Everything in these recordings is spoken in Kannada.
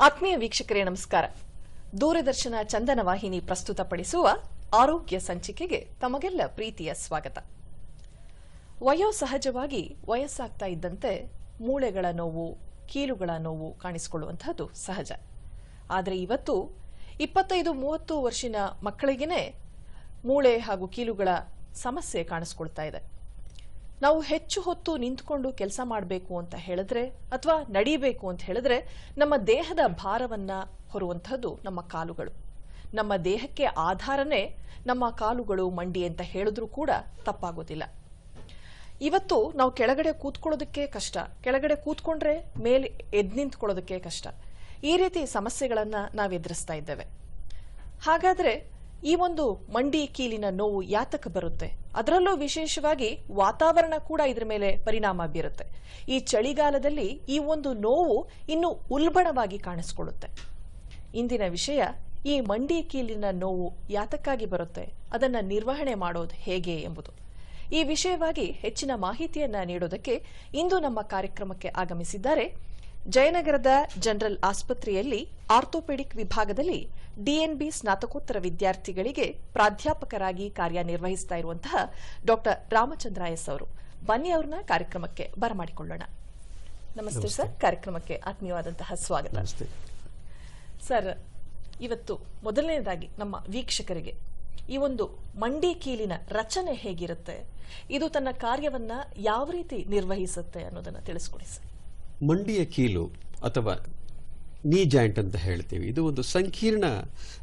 ಆತ್ಮೀಯ ವೀಕ್ಷಕರೇ, ನಮಸ್ಕಾರ. ದೂರದರ್ಶನ ಚಂದನ ವಾಹಿನಿ ಪ್ರಸ್ತುತಪಡಿಸುವ ಆರೋಗ್ಯ ಸಂಚಿಕೆಗೆ ತಮಗೆಲ್ಲ ಪ್ರೀತಿಯ ಸ್ವಾಗತ. ವಯೋಸಹಜವಾಗಿ ವಯಸ್ಸಾಗ್ತಾ ಇದ್ದಂತೆ ಮೂಳೆಗಳ ನೋವು, ಕೀಲುಗಳ ನೋವು ಕಾಣಿಸಿಕೊಳ್ಳುವಂತಹದ್ದು ಸಹಜ. ಆದರೆ ಇವತ್ತು ಇಪ್ಪತ್ತೈದು, ಮೂವತ್ತು ವರ್ಷಿನ ಮಕ್ಕಳಿಗೇನೆ ಮೂಳೆ ಹಾಗೂ ಕೀಲುಗಳ ಸಮಸ್ಯೆ ಕಾಣಿಸ್ಕೊಳ್ತಾ ಇದೆ. ನಾವು ಹೆಚ್ಚು ಹೊತ್ತು ನಿಂತ್ಕೊಂಡು ಕೆಲಸ ಮಾಡಬೇಕು ಅಂತ ಹೇಳಿದ್ರೆ ಅಥವಾ ನಡಿಬೇಕು ಅಂತ ಹೇಳಿದ್ರೆ ನಮ್ಮ ದೇಹದ ಭಾರವನ್ನ ಹೊರುವಂತಹದ್ದು ನಮ್ಮ ಕಾಲುಗಳು. ನಮ್ಮ ದೇಹಕ್ಕೆ ಆಧಾರನೇ ನಮ್ಮ ಕಾಲುಗಳು ಮಂಡಿ ಅಂತ ಹೇಳಿದ್ರೂ ಕೂಡ ತಪ್ಪಾಗೋದಿಲ್ಲ. ಇವತ್ತು ನಾವು ಕೆಳಗಡೆ ಕೂತ್ಕೊಳ್ಳೋದಕ್ಕೆ ಕಷ್ಟ. ಕೆಳಗಡೆ ಕೂತ್ಕೊಂಡ್ರೆ ಮೇಲೆ ಎದ್ ನಿಂತ್ಕೊಳ್ಳೋದಕ್ಕೆ ಕಷ್ಟ. ಈ ರೀತಿ ಸಮಸ್ಯೆಗಳನ್ನ ನಾವು ಎದುರಿಸ್ತಾ ಇದ್ದೇವೆ. ಹಾಗಾದ್ರೆ ಈ ಒಂದು ಮಂಡಿ ಕೀಲಿನ ನೋವು ಯಾತಕ್ಕೆ ಬರುತ್ತೆ? ಅದರಲ್ಲೂ ವಿಶೇಷವಾಗಿ ವಾತಾವರಣ ಕೂಡ ಇದರ ಮೇಲೆ ಪರಿಣಾಮ ಬೀರುತ್ತೆ. ಈ ಚಳಿಗಾಲದಲ್ಲಿ ಈ ಒಂದು ನೋವು ಇನ್ನು ಉಲ್ಬಣವಾಗಿ ಕಾಣಿಸ್ಕೊಳ್ಳುತ್ತೆ. ಇಂದಿನ ವಿಷಯ, ಈ ಮಂಡಿ ಕೀಲಿನ ನೋವು ಯಾತಕ್ಕಾಗಿ ಬರುತ್ತೆ? ಅದನ್ನು ನಿರ್ವಹಣೆ ಮಾಡೋದು ಹೇಗೆ ಎಂಬುದು. ಈ ವಿಷಯವಾಗಿ ಹೆಚ್ಚಿನ ಮಾಹಿತಿಯನ್ನ ನೀಡೋದಕ್ಕೆ ಇಂದು ನಮ್ಮ ಕಾರ್ಯಕ್ರಮಕ್ಕೆ ಆಗಮಿಸಿದ್ದಾರೆ ಜಯನಗರದ ಜನರಲ್ ಆಸ್ಪತ್ರೆಯಲ್ಲಿ ಆರ್ಥೋಪೆಡಿಕ್ ವಿಭಾಗದಲ್ಲಿ ಡಿಎನ್ಬಿ ಸ್ನಾತಕೋತ್ತರ ವಿದ್ಯಾರ್ಥಿಗಳಿಗೆ ಪ್ರಾಧ್ಯಾಪಕರಾಗಿ ಕಾರ್ಯನಿರ್ವಹಿಸ್ತಾ ಇರುವಂತಹ ಡಾಕ್ಟರ್ ರಾಮಚಂದ್ರ ಎಸ್ ಅವರು. ಬನ್ನಿ ಅವ್ರನ್ನ ಕಾರ್ಯಕ್ರಮಕ್ಕೆ ಬರಮಾಡಿಕೊಳ್ಳೋಣ. ನಮಸ್ತೆ ಸರ್. ಕಾರ್ಯಕ್ರಮಕ್ಕೆ ಆತ್ಮೀಯವಾದಂತಹ ಸ್ವಾಗತ. ಸರ್ ಇವತ್ತು ಮೊದಲನೇದಾಗಿ ನಮ್ಮ ವೀಕ್ಷಕರಿಗೆ ಈ ಒಂದು ಮಂಡಿ ಕೀಲಿನ ರಚನೆ ಹೇಗಿರುತ್ತೆ? ಇದು ತನ್ನ ಕಾರ್ಯವನ್ನ ಯಾವ ರೀತಿ ನಿರ್ವಹಿಸುತ್ತೆ ಅನ್ನೋದನ್ನ ತಿಳಿಸ್ಕೊಡಿ ಸರ್. ಮಂಡಿಯ ಕೀಲು ಅಥವಾ ನೀ ಜಾಯಿಂಟ್ ಅಂತ ಹೇಳ್ತೀವಿ. ಇದು ಒಂದು ಸಂಕೀರ್ಣ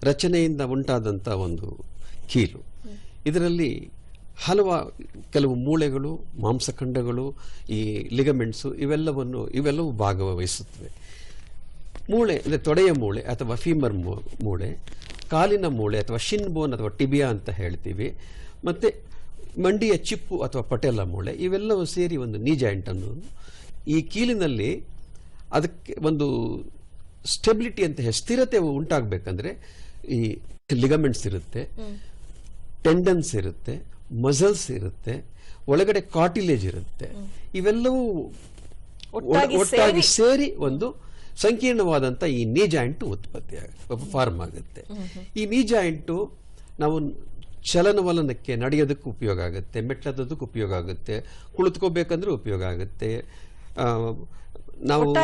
ರಚನೆಯಿಂದ ಉಂಟಾದಂಥ ಒಂದು ಕೀಲು. ಇದರಲ್ಲಿ ಹಲವ ಕೆಲವು ಮೂಳೆಗಳು, ಮಾಂಸಖಂಡಗಳು, ಈ ಲಿಗಮೆಂಟ್ಸು ಇವೆಲ್ಲವನ್ನು, ಇವೆಲ್ಲವೂ ಭಾಗವಹಿಸುತ್ತವೆ. ಮೂಳೆ ಅಂದರೆ ತೊಡೆಯ ಮೂಳೆ ಅಥವಾ ಫೀಮರ್ ಮೂಳೆ, ಕಾಲಿನ ಮೂಳೆ ಅಥವಾ ಶಿನ್ ಬೋನ್ ಅಥವಾ ಟಿಬಿಯಾ ಅಂತ ಹೇಳ್ತೀವಿ. ಮತ್ತು ಮಂಡಿಯ ಚಿಪ್ಪು ಅಥವಾ ಪಟೇಲ ಮೂಳೆ ಇವೆಲ್ಲವೂ ಸೇರಿ ಒಂದು ನೀ ಜಾಯಿಂಟ್ ಈ ಕೀಲಿನಲ್ಲಿ ಅದಕ್ಕೆ ಒಂದು ಸ್ಟೆಬಿಲಿಟಿ ಅಂತ ಹೇಳಿ ಸ್ಥಿರತೆ ಉಂಟಾಗಬೇಕಂದ್ರೆ ಈ ಲಿಗಮೆಂಟ್ಸ್ ಇರುತ್ತೆ ಟೆಂಡನ್ಸ್ ಇರುತ್ತೆ ಮಸಲ್ಸ್ ಇರುತ್ತೆ ಒಳಗಡೆ ಕಾಟಿಲೇಜ್ ಇರುತ್ತೆ. ಇವೆಲ್ಲವೂ ಒಟ್ಟಾಗಿ ಸೇರಿ- ಒಂದು ಸಂಕೀರ್ಣವಾದಂಥ ಈ ನೀ ಜಾಯಿಂಟ್ ಉತ್ಪತ್ತಿ ಆಗುತ್ತೆ ಫಾರ್ಮ್ ಆಗುತ್ತೆ. ಈ ನೀ ಜಾಯಿಂಟು ನಾವು ಚಲನವಲನಕ್ಕೆ ನಡೆಯೋದಕ್ಕೆ ಉಪಯೋಗ ಆಗುತ್ತೆ ಮೆಟ್ಲದಕ್ಕೆ ಉಪಯೋಗ ಆಗುತ್ತೆ ಕುಳಿತುಕೋಬೇಕಂದ್ರೆ ಉಪಯೋಗ ಆಗುತ್ತೆ ನಾವು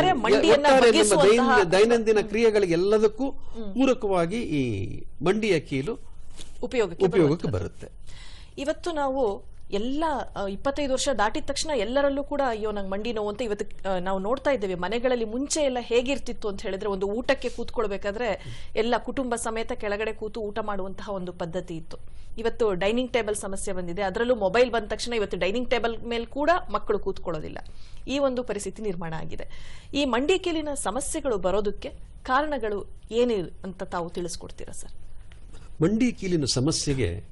ದೈನಂದಿನ ಕ್ರಿಯೆಗಳಿಗೆ ಎಲ್ಲದಕ್ಕೂ ಪೂರಕವಾಗಿ ಈ ಮಂಡಿಯ ಕೀಲು ಉಪಯೋಗಕ್ಕೆ ಉಪಯೋಗಕ್ಕೆ ಬರುತ್ತೆ. ಇವತ್ತು ನಾವು ಎಲ್ಲ ಇಪ್ಪತ್ತೈದು ವರ್ಷ ದಾಟಿದ ತಕ್ಷಣ ಎಲ್ಲರಲ್ಲೂ ಕೂಡ ಅಯ್ಯೋ ನಂಗೆ ಮಂಡಿ ನೋವು ಅಂತ ಇವತ್ತು ನಾವು ನೋಡ್ತಾ ಇದ್ದೇವೆ. ಮನೆಗಳಲ್ಲಿ ಮುಂಚೆ ಎಲ್ಲ ಹೇಗಿರ್ತಿತ್ತು ಅಂತ ಹೇಳಿದ್ರೆ ಒಂದು ಊಟಕ್ಕೆ ಕೂತ್ಕೊಳ್ಬೇಕಾದ್ರೆ ಎಲ್ಲ ಕುಟುಂಬ ಸಮೇತ ಕೆಳಗಡೆ ಕೂತು ಊಟ ಮಾಡುವಂತಹ ಒಂದು ಪದ್ಧತಿ ಇತ್ತು. ಇವತ್ತು ಡೈನಿಂಗ್ ಟೇಬಲ್ ಸಮಸ್ಯೆ ಬಂದಿದೆ. ಅದರಲ್ಲೂ ಮೊಬೈಲ್ ಬಂದ ತಕ್ಷಣ ಇವತ್ತು ಡೈನಿಂಗ್ ಟೇಬಲ್ ಮೇಲೆ ಕೂಡ ಮಕ್ಕಳು ಕೂತ್ಕೊಳ್ಳೋದಿಲ್ಲ. ಈ ಒಂದು ಪರಿಸ್ಥಿತಿ ನಿರ್ಮಾಣ ಆಗಿದೆ. ಈ ಮಂಡಿ ಕೀಲಿನ ಸಮಸ್ಯೆಗಳು ಬರೋದಕ್ಕೆ ಕಾರಣಗಳು ಏನು ಅಂತ ತಾವು ತಿಳಿಸ್ಕೊಡ್ತೀರಾ ಸರ್? ಮಂಡಿ ಕೀಲಿನ ಸಮಸ್ಯೆಗೆ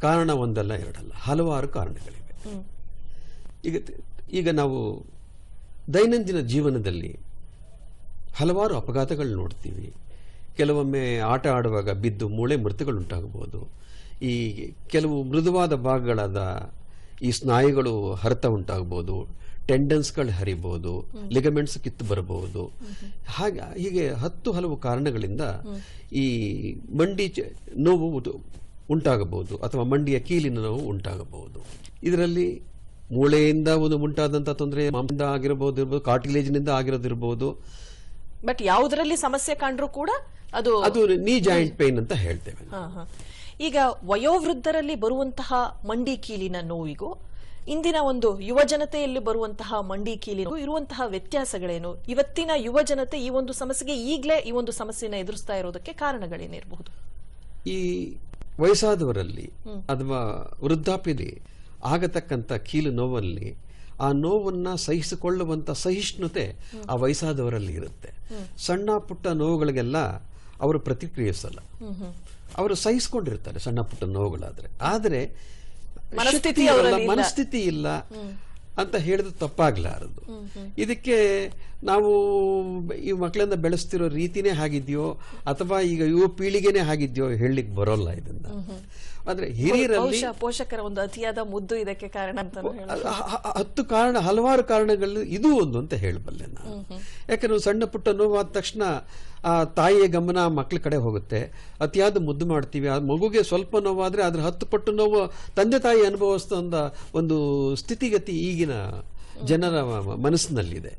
ಕಾರಣ ಒಂದಲ್ಲ ಎರಡಲ್ಲ. ಹಲವಾರು ಕಾರಣಗಳಿವೆ. ಈಗ ಈಗ ನಾವು ದೈನಂದಿನ ಜೀವನದಲ್ಲಿ ಹಲವಾರು ಅಪಘಾತಗಳು ನೋಡ್ತೀವಿ. ಕೆಲವೊಮ್ಮೆ ಆಟ ಆಡುವಾಗ ಬಿದ್ದು ಮೂಳೆ ಮೃತಗಳುಂಟಾಗಬಹುದು. ಈ ಕೆಲವು ಮೃದುವಾದ ಭಾಗಗಳಾದ ಈ ಸ್ನಾಯುಗಳು ಹರಿತ ಉಂಟಾಗ್ಬೋದು ಟೆಂಡನ್ಸ್ಗಳು ಹರಿಬಹುದು ಲಿಗಮೆಂಟ್ಸ್ ಕಿತ್ತು ಬರಬಹುದು. ಹಾಗೆ ಹೀಗೆ ಹತ್ತು ಹಲವು ಕಾರಣಗಳಿಂದ ಈ ಮಂಡಿ ನೋವು ಉಂಟಾಗಬಹುದು ಅಥವಾ ಮಂಡಿಯ ಕೀಲಿನ ನೋವು ಉಂಟಾಗಬಹುದು. ಇದರಲ್ಲಿ ಮೂಳೆಯಿಂದ ಒಂದು ಉಂಟಾದಂಥ ತೊಂದರೆ ಮಾಂಸದಿಂದ ಆಗಿರಬಹುದು ಇರ್ಬೋದು ಕಾರ್ಟಿಲೇಜ್ನಿಂದ ಆಗಿರೋದಿರ್ಬೋದು. ಬಟ್ ಯಾವುದರಲ್ಲಿ ಸಮಸ್ಯೆ ಕಂಡ್ರೂ ಕೂಡ ಅದು ಅದು ನೀ ಜಾಯಿಂಟ್ ಪೇನ್ ಅಂತ ಹೇಳ್ತೇವೆ. ಈಗ ವಯೋವೃದ್ಧರಲ್ಲಿ ಬರುವಂತಹ ಮಂಡಿ ಕೀಲಿನ ನೋವಿಗೂ ಇಂದಿನ ಒಂದು ಯುವ ಜನತೆಯಲ್ಲಿ ಬರುವಂತಹ ಮಂಡಿ ಕೀಲಿನೂ ಇರುವಂತಹ ವ್ಯತ್ಯಾಸಗಳೇನು? ಇವತ್ತಿನ ಯುವ ಜನತೆ ಈ ಒಂದು ಸಮಸ್ಯೆಗೆ ಈಗಲೇ ಈ ಒಂದು ಸಮಸ್ಯೆನ ಎದುರಿಸ್ತಾ ಇರೋದಕ್ಕೆ ಕಾರಣಗಳೇನಿರಬಹುದು ಈ ವಯಸ್ಸಾದವರಲ್ಲಿ ಅಥವಾ ವೃದ್ಧಾಪ್ಯದಲ್ಲಿ ಆಗತಕ್ಕಂಥ ಕೀಲು ನೋವಲ್ಲಿ ಆ ನೋವನ್ನ ಸಹಿಸಿಕೊಳ್ಳುವಂತ ಸಹಿಷ್ಣುತೆ ಆ ವಯಸ್ಸಾದವರಲ್ಲಿ ಇರುತ್ತೆ. ಸಣ್ಣ ಪುಟ್ಟ ನೋವುಗಳಿಗೆಲ್ಲ ಅವರು ಪ್ರತಿಕ್ರಿಯಿಸಲ್ಲ. ಅವರು ಸಹಿಸ್ಕೊಂಡಿರ್ತಾರೆ ಸಣ್ಣ ಪುಟ್ಟ ನೋವುಗಳಾದ್ರೆ. ಆದರೆ ಮನಸ್ಥಿತಿ ಇಲ್ಲ ಅಂತ ಹೇಳಿದ್ರೆ ತಪ್ಪಾಗ್ಲಾರದು. ಇದಕ್ಕೆ ನಾವು ಈ ಮಕ್ಕಳಿಂದ ಬೆಳೆಸ್ತಿರೋ ರೀತಿನೇ ಹಾಗಿದೆಯೋ ಅಥವಾ ಈಗ ಯುವ ಪೀಳಿಗೆನೇ ಹಾಗಿದೆಯೋ ಹೇಳಲಿಕ್ಕೆ ಬರೋಲ್ಲ ಇದನ್ನ. ಆದ್ರೆ ಹಿರಿಯರಲ್ಲಿ ಪೋಷಕರ ಒಂದು ಅತಿಯಾದ ಮುದ್ದು ಇದಕ್ಕೆ ಕಾರಣ ಅಂತ ಹತ್ತು ಕಾರಣ ಹಲವಾರು ಕಾರಣಗಳು ಇದು ಒಂದು ಅಂತ ಹೇಳಬಲ್ಲೆ ನಾನು. ಯಾಕಂದ್ರೆ ಸಣ್ಣ ಪುಟ್ಟ ನೋವಾದ ತಕ್ಷಣ ಆ ತಾಯಿಯ ಗಮನ ಮಕ್ಕಳ ಕಡೆ ಹೋಗುತ್ತೆ. ಅತಿಯಾದ ಮುದ್ದು ಮಾಡ್ತೀವಿ. ಆ ಮಗುಗೆ ಸ್ವಲ್ಪ ನೋವಾದ್ರೆ ಅದ್ರ ಹತ್ತು ಪಟ್ಟು ನೋವು ತಂದೆ ತಾಯಿ ಅನುಭವಿಸ್ತಂದ ಒಂದು ಸ್ಥಿತಿಗತಿ ಈಗಿನ ಜನರ ಮನಸ್ಸಿನಲ್ಲಿದೆ.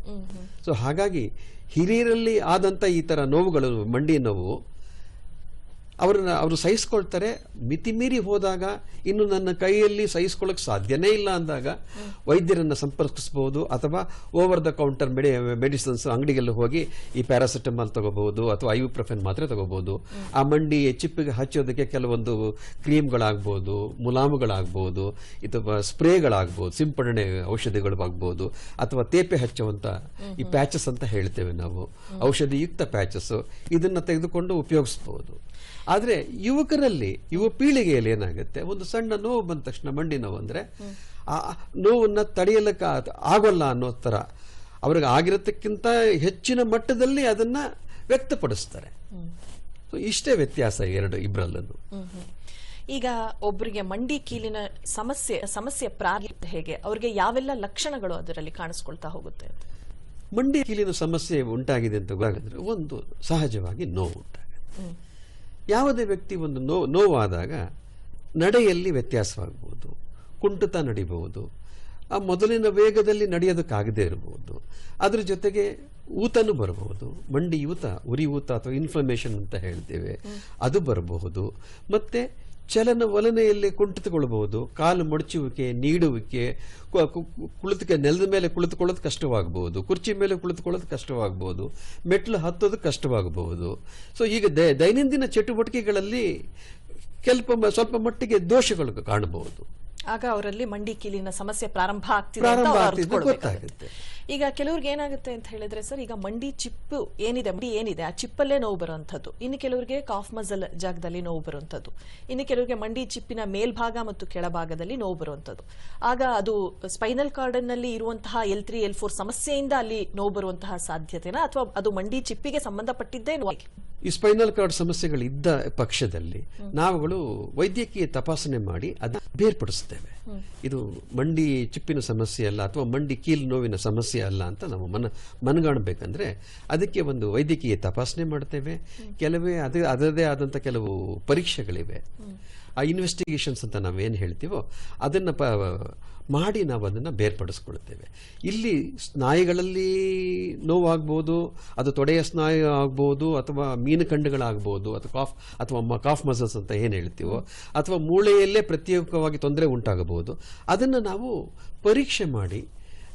ಸೊ ಹಾಗಾಗಿ ಹಿರಿಯರಲ್ಲಿ ಆದಂಥ ಈ ಥರ ನೋವುಗಳು ಮಂಡಿ ನೋವು ಅವ್ರನ್ನ ಅವರು ಸಹಿಸ್ಕೊಳ್ತಾರೆ. ಮಿತಿಮೀರಿ ಹೋದಾಗ ಇನ್ನು ನನ್ನ ಕೈಯಲ್ಲಿ ಸಹಿಸ್ಕೊಳ್ಳೋಕೆ ಸಾಧ್ಯನೇ ಇಲ್ಲ ಅಂದಾಗ ವೈದ್ಯರನ್ನ ಸಂಪರ್ಕಿಸಬಹುದು ಅಥವಾ over the counter medi medicines ಅಂಗಡಿಗೆಲ್ಲ ಹೋಗಿ ಈ ಪ್ಯಾರಾಸಿಟಮಾಲ್ ತಗೋಬಹುದು ಅಥವಾ ಐವಿಪ್ರಫೆನ್ ಮಾತ್ರೆ ತಗೋಬಹುದು. ಆ ಮಂಡಿ ಚಿಪ್ಪಿಗೆ ಹಚ್ಚೋದಕ್ಕೆ ಕೆಲವೊಂದು ಕ್ರೀಮ್ಗಳಾಗ್ಬೋದು, ಮುಲಾಮುಗಳಾಗ್ಬೋದು, ಅಥವಾ ಸ್ಪ್ರೇಗಳಾಗ್ಬೋದು, ಸಿಂಪಡಣೆ ಔಷಧಿಗಳು ಆಗ್ಬೋದು ಅಥವಾ ತೇಪೆ ಹಚ್ಚುವಂತ ಈ ಪ್ಯಾಚಸ್ ಅಂತ ಹೇಳ್ತೇವೆ ನಾವು. ಔಷಧಿಯುಕ್ತ ಪ್ಯಾಚಸ್ ಇದನ್ನ ತೆಗೆದುಕೊಂಡು ಉಪಯೋಗಿಸಬಹುದು. ಆದ್ರೆ ಯುವಕರಲ್ಲಿ ಯುವ ಪೀಳಿಗೆಯಲ್ಲಿ ಏನಾಗುತ್ತೆ? ಒಂದು ಸಣ್ಣ ನೋವು ಬಂದ ತಕ್ಷಣ ಮಂಡಿ ನೋವು ಅಂದ್ರೆ ಆ ನೋವನ್ನ ತಡೆಯಲಿಕ್ಕೆ ಆಗೋಲ್ಲ ಅನ್ನೋ ತರ ಅವ್ರಿಗೆ ಆಗಿರತಕ್ಕಿಂತ ಹೆಚ್ಚಿನ ಮಟ್ಟದಲ್ಲಿ ಅದನ್ನ ವ್ಯಕ್ತಪಡಿಸ್ತಾರೆ. ಸೊ ಇಷ್ಟೇ ವ್ಯತ್ಯಾಸ ಎರಡು ಇಬ್ಬರಲ್ಲೂ. ಈಗ ಒಬ್ಬರಿಗೆ ಮಂಡಿ ಕೀಲಿನ ಸಮಸ್ಯೆ ಸಮಸ್ಯೆ ಪ್ರಾರಂಭ ಹೇಗೆ? ಅವ್ರಿಗೆ ಯಾವೆಲ್ಲ ಲಕ್ಷಣಗಳು ಅದರಲ್ಲಿ ಕಾಣಿಸ್ಕೊಳ್ತಾ ಹೋಗುತ್ತೆ? ಮಂಡಿ ಕೀಲಿನ ಸಮಸ್ಯೆ ಉಂಟಾಗಿದೆ ಅಂತ ಗೊತ್ತಾಗಿದ್ರೆ ಒಂದು ಸಹಜವಾಗಿ ನೋವು ಉಂಟಾಗುತ್ತೆ. ಯಾವುದೇ ವ್ಯಕ್ತಿ ಒಂದು ನೋ ನೋವಾದಾಗ ನಡೆಯಲ್ಲಿ ವ್ಯತ್ಯಾಸವಾಗಬಹುದು ಕುಂಟುತ ನಡಿಬಹುದು. ಆ ಮೊದಲಿನ ವೇಗದಲ್ಲಿ ನಡೆಯೋದಕ್ಕಾಗದೇ ಇರಬಹುದು. ಅದ್ರ ಜೊತೆಗೆ ಊತನೂ ಬರಬಹುದು. ಮಂಡಿ ಊತ ಉರಿ ಊತ ಅಥವಾ ಇನ್ಫ್ಲಮೇಷನ್ ಅಂತ ಹೇಳ್ತೇವೆ. ಅದು ಬರಬಹುದು. ಮತ್ತೆ ಚಲನ ವಲನೆಯಲ್ಲಿ ಕುಂಠಿತಗೊಳ್ಳಬಹುದು ಕಾಲು ಮಡಚುವಿಕೆ ನೀಡುವಿಕೆ ಕು- ಕು- ನೆಲದ ಮೇಲೆ ಕುಳಿತುಕೊಳ್ಳೋದು ಕಷ್ಟವಾಗಬಹುದು ಕುರ್ಚಿ ಮೇಲೆ ಕುಳಿತುಕೊಳ್ಳೋದು ಕಷ್ಟವಾಗಬಹುದು ಮೆಟ್ಲು ಹತ್ತೋದು ಕಷ್ಟವಾಗಬಹುದು. ಸೊ ಈಗ ದೈನಂದಿನ ಚಟುವಟಿಕೆಗಳಲ್ಲಿ ಸ್ವಲ್ಪ ಮ- ಸ್ವಲ್ಪ ಮಟ್ಟಿಗೆ ದೋಷಗಳು ಕಾಣಬಹುದು. ಆಗ ಅವರಲ್ಲಿ ಮಂಡಿ ಕೀಲಿನ ಸಮಸ್ಯೆ ಪ್ರಾರಂಭ ಆಗ್ತಿದೆ ಗೊತ್ತಾಗುತ್ತೆ. ಈಗ ಕೆಲವ್ರಿಗೆ ಏನಾಗುತ್ತೆ ಅಂತ ಹೇಳಿದ್ರೆ ಸರ್, ಈಗ ಮಂಡಿ ಚಿಪ್ಪು ಏನಿದೆ, ಮಂಡಿ ಏನಿದೆ, ಆ ಚಿಪ್ಪಲ್ಲೇ ನೋವು ಬರುವಂಥದ್ದು. ಇನ್ನು ಕೆಲವರಿಗೆ ಕಾಫ್ ಮಜಲ್ ಜಾಗದಲ್ಲಿ ನೋವು ಬರುವಂಥದ್ದು. ಇನ್ನು ಕೆಲವರಿಗೆ ಮಂಡಿ ಚಿಪ್ಪಿನ ಮೇಲ್ಭಾಗ ಮತ್ತು ಕೆಳಭಾಗದಲ್ಲಿ ನೋವು ಬರುವಂಥದ್ದು. ಆಗ ಅದು ಸ್ಪೈನಲ್ ಕಾರ್ಡನ್ನಲ್ಲಿ ಇರುವಂತಹ ಎಲ್ ತ್ರೀ, ಎಲ್ ಫೋರ್ ಸಮಸ್ಯೆಯಿಂದ ಅಲ್ಲಿ ನೋವು ಬರುವಂತಹ ಸಾಧ್ಯತೆನಾ? ಅಥವಾ ಅದು ಮಂಡಿ ಚಿಪ್ಪಿಗೆ ಸಂಬಂಧಪಟ್ಟಿದ್ದೇ ಈ ಸ್ಪೈನಲ್ ಕಾರ್ಡ್ ಸಮಸ್ಯೆಗಳಿದ್ದ ಪಕ್ಷದಲ್ಲಿ ನಾವುಗಳು ವೈದ್ಯಕೀಯ ತಪಾಸಣೆ ಮಾಡಿ ಅದನ್ನು ಬೇರ್ಪಡಿಸ್ತೇವೆ ಇದು ಮಂಡಿ ಚಿಪ್ಪಿನ ಸಮಸ್ಯೆ ಅಲ್ಲ ಅಥವಾ ಮಂಡಿ ಕೀಲು ನೋವಿನ ಸಮಸ್ಯೆ ಅಲ್ಲ ಅಂತ ನಾವು ಮನ ಮನಗಾಣಬೇಕಂದ್ರೆ ಅದಕ್ಕೆ ಒಂದು ವೈದ್ಯಕೀಯ ತಪಾಸಣೆ ಮಾಡ್ತೇವೆ. ಕೆಲವೇ ಅದೇ ಅದರದೇ ಆದಂಥ ಕೆಲವು ಪರೀಕ್ಷೆಗಳಿವೆ. ಆ ಇನ್ವೆಸ್ಟಿಗೇಷನ್ಸ್ ಅಂತ ನಾವೇನು ಹೇಳ್ತೀವೋ ಅದನ್ನು ಪ ಮಾಡಿ ನಾವು ಅದನ್ನು ಬೇರ್ಪಡಿಸ್ಕೊಳ್ತೇವೆ. ಇಲ್ಲಿ ಸ್ನಾಯುಗಳಲ್ಲಿ ನೋವಾಗ್ಬೋದು, ಅದು ತೊಡೆಯ ಸ್ನಾಯು ಆಗ್ಬೋದು, ಅಥವಾ ಮೀನುಕಂಡುಗಳಾಗ್ಬೋದು, ಅಥವಾ ಕಾಫ್ ಅಥವಾ ಕಾಫ್ ಮಸಲ್ಸ್ ಅಂತ ಏನು ಹೇಳ್ತೀವೋ, ಅಥವಾ ಮೂಳೆಯಲ್ಲೇ ಪ್ರತ್ಯೇಕವಾಗಿ ತೊಂದರೆ ಉಂಟಾಗಬಹುದು, ಅದನ್ನು ನಾವು ಪರೀಕ್ಷೆ ಮಾಡಿ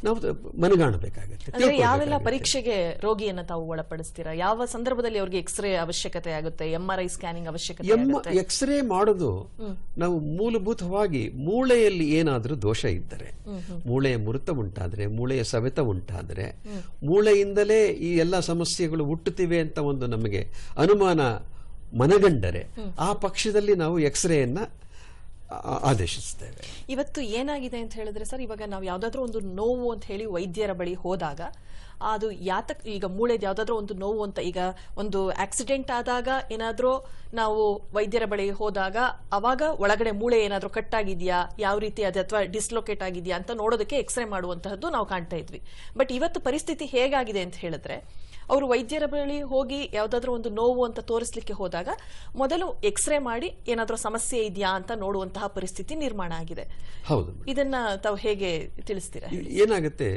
ನಾವು ಮನಗಾಣಬೇಕಾಗುತ್ತೆ ಯಾವೆಲ್ಲ ಪರೀಕ್ಷೆಗೆ ರೋಗಿಯನ್ನು ತಾವು ಒಳಪಡಿಸ್ತೀರಾ? ಯಾವ ಸಂದರ್ಭದಲ್ಲಿ ಅವ್ರಿಗೆ ಎಕ್ಸ್ರೇ ಅವಶ್ಯಕತೆ ಆಗುತ್ತೆ ಎಂ ಆರ್ ಐ ಸ್ಕ್ಯಾನಿಂಗ್ ಅವಶ್ಯಕತೆ ಎಕ್ಸ್ರೇ ಮಾಡೋದು ನಾವು ಮೂಲಭೂತವಾಗಿ ಮೂಳೆಯಲ್ಲಿ ಏನಾದರೂ ದೋಷ ಇದ್ದರೆ ಮೂಳೆಯ ಮುರಿತ ಉಂಟಾದ್ರೆ ಮೂಳೆಯ ಸವೆತ ಉಂಟಾದ್ರೆ ಮೂಳೆಯಿಂದಲೇ ಈ ಎಲ್ಲ ಸಮಸ್ಯೆಗಳು ಹುಟ್ಟುತ್ತಿವೆ ಅಂತ ಒಂದು ನಮಗೆ ಅನುಮಾನ ಮನಗಂಡರೆ ಆ ಪಕ್ಷದಲ್ಲಿ ನಾವು ಎಕ್ಸ್ರೇಯನ್ನ ಆದೇಶಿಸ್ತೇವೆ ಇವತ್ತು ಏನಾಗಿದೆ ಅಂತ ಹೇಳಿದ್ರೆ ಸರ್, ಇವಾಗ ನಾವು ಯಾವ್ದಾದ್ರು ಒಂದು ನೋವು ಅಂತ ಹೇಳಿ ವೈದ್ಯರ ಬಳಿ ಹೋದಾಗ, ಅದು ಯಾತಕ್ ಈಗ ಮೂಳೆದು ಯಾವ್ದಾದ್ರು ಒಂದು ನೋವು ಅಂತ ಈಗ ಒಂದು ಆಕ್ಸಿಡೆಂಟ್ ಆದಾಗ ಏನಾದ್ರೂ ನಾವು ವೈದ್ಯರ ಬಳಿ ಹೋದಾಗ, ಅವಾಗ ಒಳಗಡೆ ಮೂಳೆ ಏನಾದ್ರೂ ಆಗಿದೆಯಾ? ಯಾವ ರೀತಿ ಅದು ಅಥವಾ ಡಿಸ್ಲೊಕೇಟ್ ಆಗಿದೆಯಾ ಅಂತ ನೋಡೋದಕ್ಕೆ ಎಕ್ಸ್ರೇ ಮಾಡುವಂತಹದ್ದು ನಾವು ಕಾಣ್ತಾ ಇದ್ವಿ. ಬಟ್ ಇವತ್ತು ಪರಿಸ್ಥಿತಿ ಹೇಗಾಗಿದೆ ಅಂತ ಹೇಳಿದ್ರೆ ಅವರು ವೈದ್ಯರ ಬಳಿ ಹೋಗಿ ಯಾವುದಾದ್ರೂ ಒಂದು ನೋವು ಅಂತ ತೋರಿಸ್ಲಿಕ್ಕೆ ಹೋದಾಗ ಮೊದಲು ಎಕ್ಸ್ರೇ ಮಾಡಿ ಏನಾದರೂ ಸಮಸ್ಯೆ ಇದೆಯಾ ಅಂತ ನೋಡುವಂತಹ ಪರಿಸ್ಥಿತಿ ನಿರ್ಮಾಣ ಆಗಿದೆ. ಹೌದು. ಇದನ್ನ ತಾವು ಹೇಗೆ ತಿಳಿಸ್ತೀರಾ? ಏನಾಗುತ್ತೆ?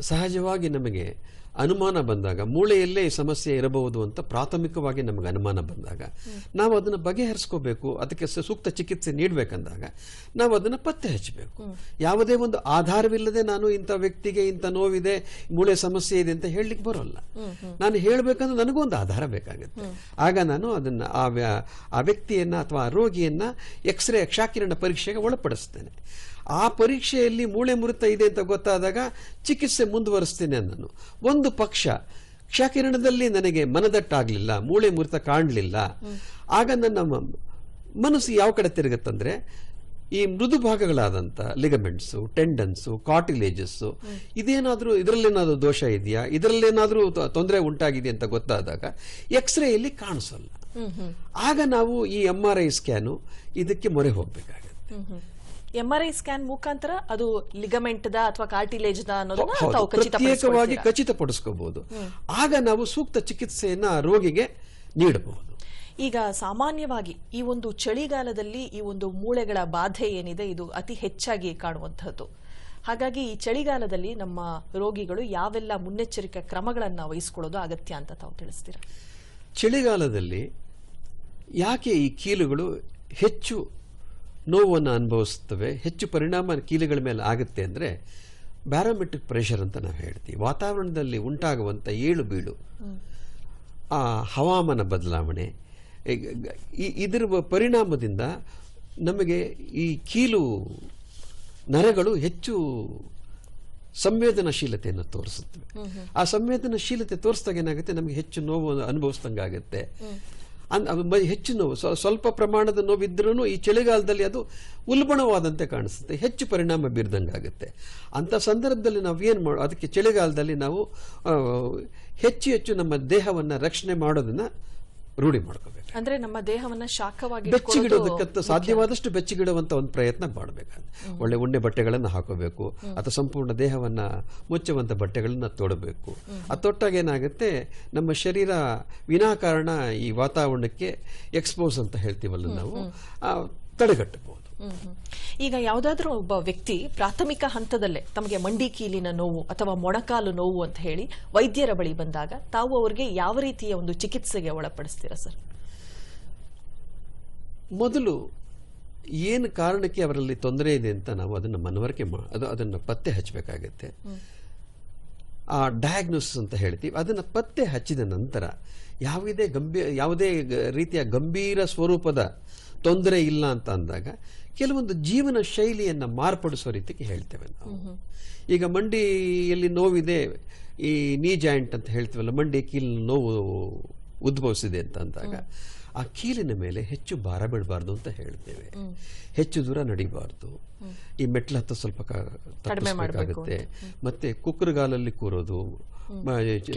ಸಹಜವಾಗಿ ನಮಗೆ ಅನುಮಾನ ಬಂದಾಗ, ಮೂಳೆಯಲ್ಲೇ ಈ ಸಮಸ್ಯೆ ಇರಬಹುದು ಅಂತ ಪ್ರಾಥಮಿಕವಾಗಿ ನಮಗೆ ಅನುಮಾನ ಬಂದಾಗ, ನಾವು ಅದನ್ನು ಬಗೆಹರಿಸ್ಕೋಬೇಕು, ಅದಕ್ಕೆ ಸೂಕ್ತ ಚಿಕಿತ್ಸೆ ನೀಡಬೇಕಂದಾಗ, ನಾವು ಅದನ್ನು ಪತ್ತೆ ಹಚ್ಚಬೇಕು. ಯಾವುದೇ ಒಂದು ಆಧಾರವಿಲ್ಲದೆ ನಾನು ಇಂಥ ವ್ಯಕ್ತಿಗೆ ಇಂಥ ನೋವಿದೆ, ಮೂಳೆ ಸಮಸ್ಯೆ ಇದೆ ಅಂತ ಹೇಳಲಿಕ್ಕೆ ಬರೋಲ್ಲ. ನಾನು ಹೇಳಬೇಕಂದ್ರೆ ನನಗೂ ಒಂದು ಆಧಾರ ಬೇಕಾಗುತ್ತೆ. ಆಗ ನಾನು ಅದನ್ನು ಆ ವ್ಯಕ್ತಿಯನ್ನ ಅಥವಾ ಆ ರೋಗಿಯನ್ನು ಎಕ್ಸ್ರೇ, ಕ್ಷಾಕಿರಣ ಪರೀಕ್ಷೆಗೆ ಒಳಪಡಿಸ್ತೇನೆ. ಆ ಪರೀಕ್ಷೆಯಲ್ಲಿ ಮೂಳೆ ಮುರಿತ ಇದೆ ಅಂತ ಗೊತ್ತಾದಾಗ ಚಿಕಿತ್ಸೆ ಮುಂದುವರಿಸ್ತೇನೆ ನಾನು ಒಂದು ಪಕ್ಷ ಕ್ಷಕಿರಣದಲ್ಲಿ ನನಗೆ ಮನದಟ್ಟಾಗಲಿಲ್ಲ ಮೂಳೆ ಮುರಿತ ಕಾಣಲಿಲ್ಲ. ಆಗ ನನ್ನ ಮನಸ್ಸು ಯಾವ ಕಡೆ ತಿರುಗುತ್ತಂದ್ರೆ ಈ ಮೃದು ಭಾಗಗಳಾದಂಥ ಲಿಗಮೆಂಟ್ಸು ಟೆಂಡನ್ಸು ಕಾಟಿಲೇಜಸ್ಸು ಇದೇನಾದರೂ ಇದರಲ್ಲೇನಾದರೂ ದೋಷ ಇದೆಯಾ ಇದರಲ್ಲೇನಾದರೂ ತೊಂದರೆ ಉಂಟಾಗಿದೆ ಅಂತ ಗೊತ್ತಾದಾಗ ಎಕ್ಸ್ರೇಯಲ್ಲಿ ಕಾಣಿಸಲ್ಲ. ಆಗ ನಾವು ಈ ಎಂ ಆರ್ ಐ ಸ್ಕ್ಯಾನು ಇದಕ್ಕೆ ಮೊರೆ ಹೋಗಬೇಕಾಗತ್ತೆ. ಎಂ ಆರ್ ಐ ಸ್ಕ್ಯಾನ್ ಮುಖಾಂತರ ಅದು ಲಿಗಮೆಂಟ್ದ ಅಥವಾ ಕಾರ್ಟಿಲೇಜ್ದ ಅನ್ನೋದನ್ನ ತಾವು ಪ್ರತ್ಯೇಕವಾಗಿ ಖಚಿತಪಡಿಸಿಕೊಳ್ಳಿ ಖಚಿತಪಡಿಸ್ಕೋಬಹುದು ಆಗ ನಾವು ಸೂಕ್ತ ಚಿಕಿತ್ಸೆಯನ್ನ ರೋಗಿಗೆ ನೀಡಬಹುದು. ಈಗ ಸಾಮಾನ್ಯವಾಗಿ ಈ ಒಂದು ಚಳಿಗಾಲದಲ್ಲಿ ಈ ಒಂದು ಮೂಳೆಗಳ ಬಾಧೆ ಏನಿದೆ ಇದು ಅತಿ ಹೆಚ್ಚಾಗಿ ಕಾಣುವಂತಹದ್ದು. ಹಾಗಾಗಿ ಈ ಚಳಿಗಾಲದಲ್ಲಿ ನಮ್ಮ ರೋಗಿಗಳು ಯಾವೆಲ್ಲ ಮುನ್ನೆಚ್ಚರಿಕೆ ಕ್ರಮಗಳನ್ನು ವಹಿಸ್ಕೊಳ್ಳೋದು ಅಗತ್ಯ ಅಂತ ತಾವು ತಿಳಿಸ್ತೀರಾ? ಚಳಿಗಾಲದಲ್ಲಿ ಯಾಕೆ ಈ ಕೀಲುಗಳು ಹೆಚ್ಚು ನೋವನ್ನು ಅನುಭವಿಸ್ತವೆ ಹೆಚ್ಚು ಪರಿಣಾಮ ಕೀಲುಗಳ ಮೇಲೆ ಆಗುತ್ತೆ ಅಂದರೆ ಬ್ಯಾರೋಮೆಟ್ರಿಕ್ ಪ್ರೆಷರ್ ಅಂತ ನಾವು ಹೇಳ್ತೀವಿ. ವಾತಾವರಣದಲ್ಲಿ ಉಂಟಾಗುವಂಥ ಏಳು ಬೀಳು. ಆ ಹವಾಮಾನ ಬದಲಾವಣೆ ಇದರ ಪರಿಣಾಮದಿಂದ ನಮಗೆ ಈ ಕೀಲು ನರಗಳು ಹೆಚ್ಚು ಸಂವೇದನಾಶೀಲತೆಯನ್ನು ತೋರಿಸುತ್ತವೆ. ಆ ಸಂವೇದನಾಶೀಲತೆ ತೋರಿಸಿದಾಗ ಏನಾಗುತ್ತೆ? ನಮಗೆ ಹೆಚ್ಚು ನೋವು ಅನುಭವಿಸ್ದಂಗಾಗುತ್ತೆ. ಅನ್- ಹೆಚ್ಚು ನೋವು. ಸ್ವ- ಸ್ವಲ್ಪ ಪ್ರಮಾಣದ ನೋವಿದ್ರೂ ಈ ಚಳಿಗಾಲದಲ್ಲಿ ಅದು ಉಲ್ಬಣವಾದಂತೆ ಕಾಣಿಸುತ್ತೆ. ಹೆಚ್ಚು ಪರಿಣಾಮ ಬೀರ್ದಂಗಾಗುತ್ತೆ. ಅಂಥ ಸಂದರ್ಭದಲ್ಲಿ ನಾವು ಏನು ಮಾಡೋ ಅದಕ್ಕೆ ಚಳಿಗಾಲದಲ್ಲಿ ನಾವು ಹೆಚ್ಚು ಹೆಚ್ಚು ನಮ್ಮ ದೇಹವನ್ನು ರಕ್ಷಣೆ ಮಾಡೋದನ್ನ ರೂಢಿ ಮಾಡ್ಕೋಬೇಕು. ಅಂದ್ರೆ ನಮ್ಮ ದೇಹವನ್ನ ಶಾಖವಾಗಿ ಬೆಚ್ಚಿಗಿಡೋದಕ್ಕಂತ ಸಾಧ್ಯವಾದಷ್ಟು ಬೆಚ್ಚಿಗಿಡುವಂತ ಒಂದು ಪ್ರಯತ್ನ ಮಾಡಬೇಕು. ಒಳ್ಳೆ ಉಣ್ಣೆ ಬಟ್ಟೆಗಳನ್ನು ಹಾಕೋಬೇಕು ಅಥವಾ ಸಂಪೂರ್ಣ ದೇಹವನ್ನ ಮುಚ್ಚುವಂತ ಬಟ್ಟೆಗಳನ್ನ ತೊಡಬೇಕು. ಆ ತೊಟ್ಟಾಗ ಏನಾಗುತ್ತೆ ನಮ್ಮ ಶರೀರ ವಿನಾಕಾರಣ ಈ ವಾತಾವರಣಕ್ಕೆ ಎಕ್ಸ್ಪೋಸ್ ಅಂತ ಹೇಳ್ತೀವಲ್ಲ ನಾವು ತಡೆಗಟ್ಟಬಹುದು. ಈಗ ಯಾವುದಾದ್ರೂ ಒಬ್ಬ ವ್ಯಕ್ತಿ ಪ್ರಾಥಮಿಕ ಹಂತದಲ್ಲೇ ತಮಗೆ ಮಂಡಿ ಕೀಲಿನ ನೋವು ಅಥವಾ ಮೊಣಕಾಲು ನೋವು ಅಂತ ಹೇಳಿ ವೈದ್ಯರ ಬಳಿ ಬಂದಾಗ ತಾವು ಅವರಿಗೆ ಯಾವ ರೀತಿಯ ಒಂದು ಚಿಕಿತ್ಸೆಗೆ ಒಳಪಡಿಸ್ತೀರಾ ಸರ್? ಮೊದಲು ಏನು ಕಾರಣಕ್ಕೆ ಅವರಲ್ಲಿ ತೊಂದರೆ ಇದೆ ಅಂತ ನಾವು ಅದನ್ನು ಮನವರಿಕೆ ಮಾಡ ಅದು ಅದನ್ನು ಪತ್ತೆ ಹಚ್ಚಬೇಕಾಗತ್ತೆ. ಆ ಡಯಾಗ್ನೋಸಿಸ್ ಅಂತ ಹೇಳ್ತೀವಿ. ಅದನ್ನು ಪತ್ತೆ ಹಚ್ಚಿದ ನಂತರ ಯಾವುದೇ ಗಂಭೀರ ಯಾವುದೇ ರೀತಿಯ ಗಂಭೀರ ಸ್ವರೂಪದ ತೊಂದರೆ ಇಲ್ಲ ಅಂತ ಅಂದಾಗ ಕೆಲವೊಂದು ಜೀವನ ಶೈಲಿಯನ್ನು ಮಾರ್ಪಡಿಸೋ ರೀತಿಗೆ ಹೇಳ್ತೇವೆ ನಾವು. ಈಗ ಮಂಡಿಯಲ್ಲಿ ನೋವಿದೆ ಈ ನೀ ಜಾಯಿಂಟ್ ಅಂತ ಹೇಳ್ತೀವಲ್ಲ ಮಂಡಿ ಕೀಲಿನ ನೋವು ಉದ್ಭವಿಸಿದೆ ಅಂತ ಅಂದಾಗ ಆ ಕೀಲಿನ ಮೇಲೆ ಹೆಚ್ಚು ಭಾರ ಬಿಡಬಾರ್ದು ಅಂತ ಹೇಳ್ತೇವೆ. ಹೆಚ್ಚು ದೂರ ನಡಿಬಾರ್ದು. ಈ ಮೆಟ್ಲ ಹತ್ತ ಸ್ವಲ್ಪ ತಪ್ಪಿಸ್ಬೇಕಾಗುತ್ತೆ. ಮತ್ತೆ ಕುಕ್ಕರ್ಗಾಲಲ್ಲಿ ಕೂರೋದು ಮ- ಚ-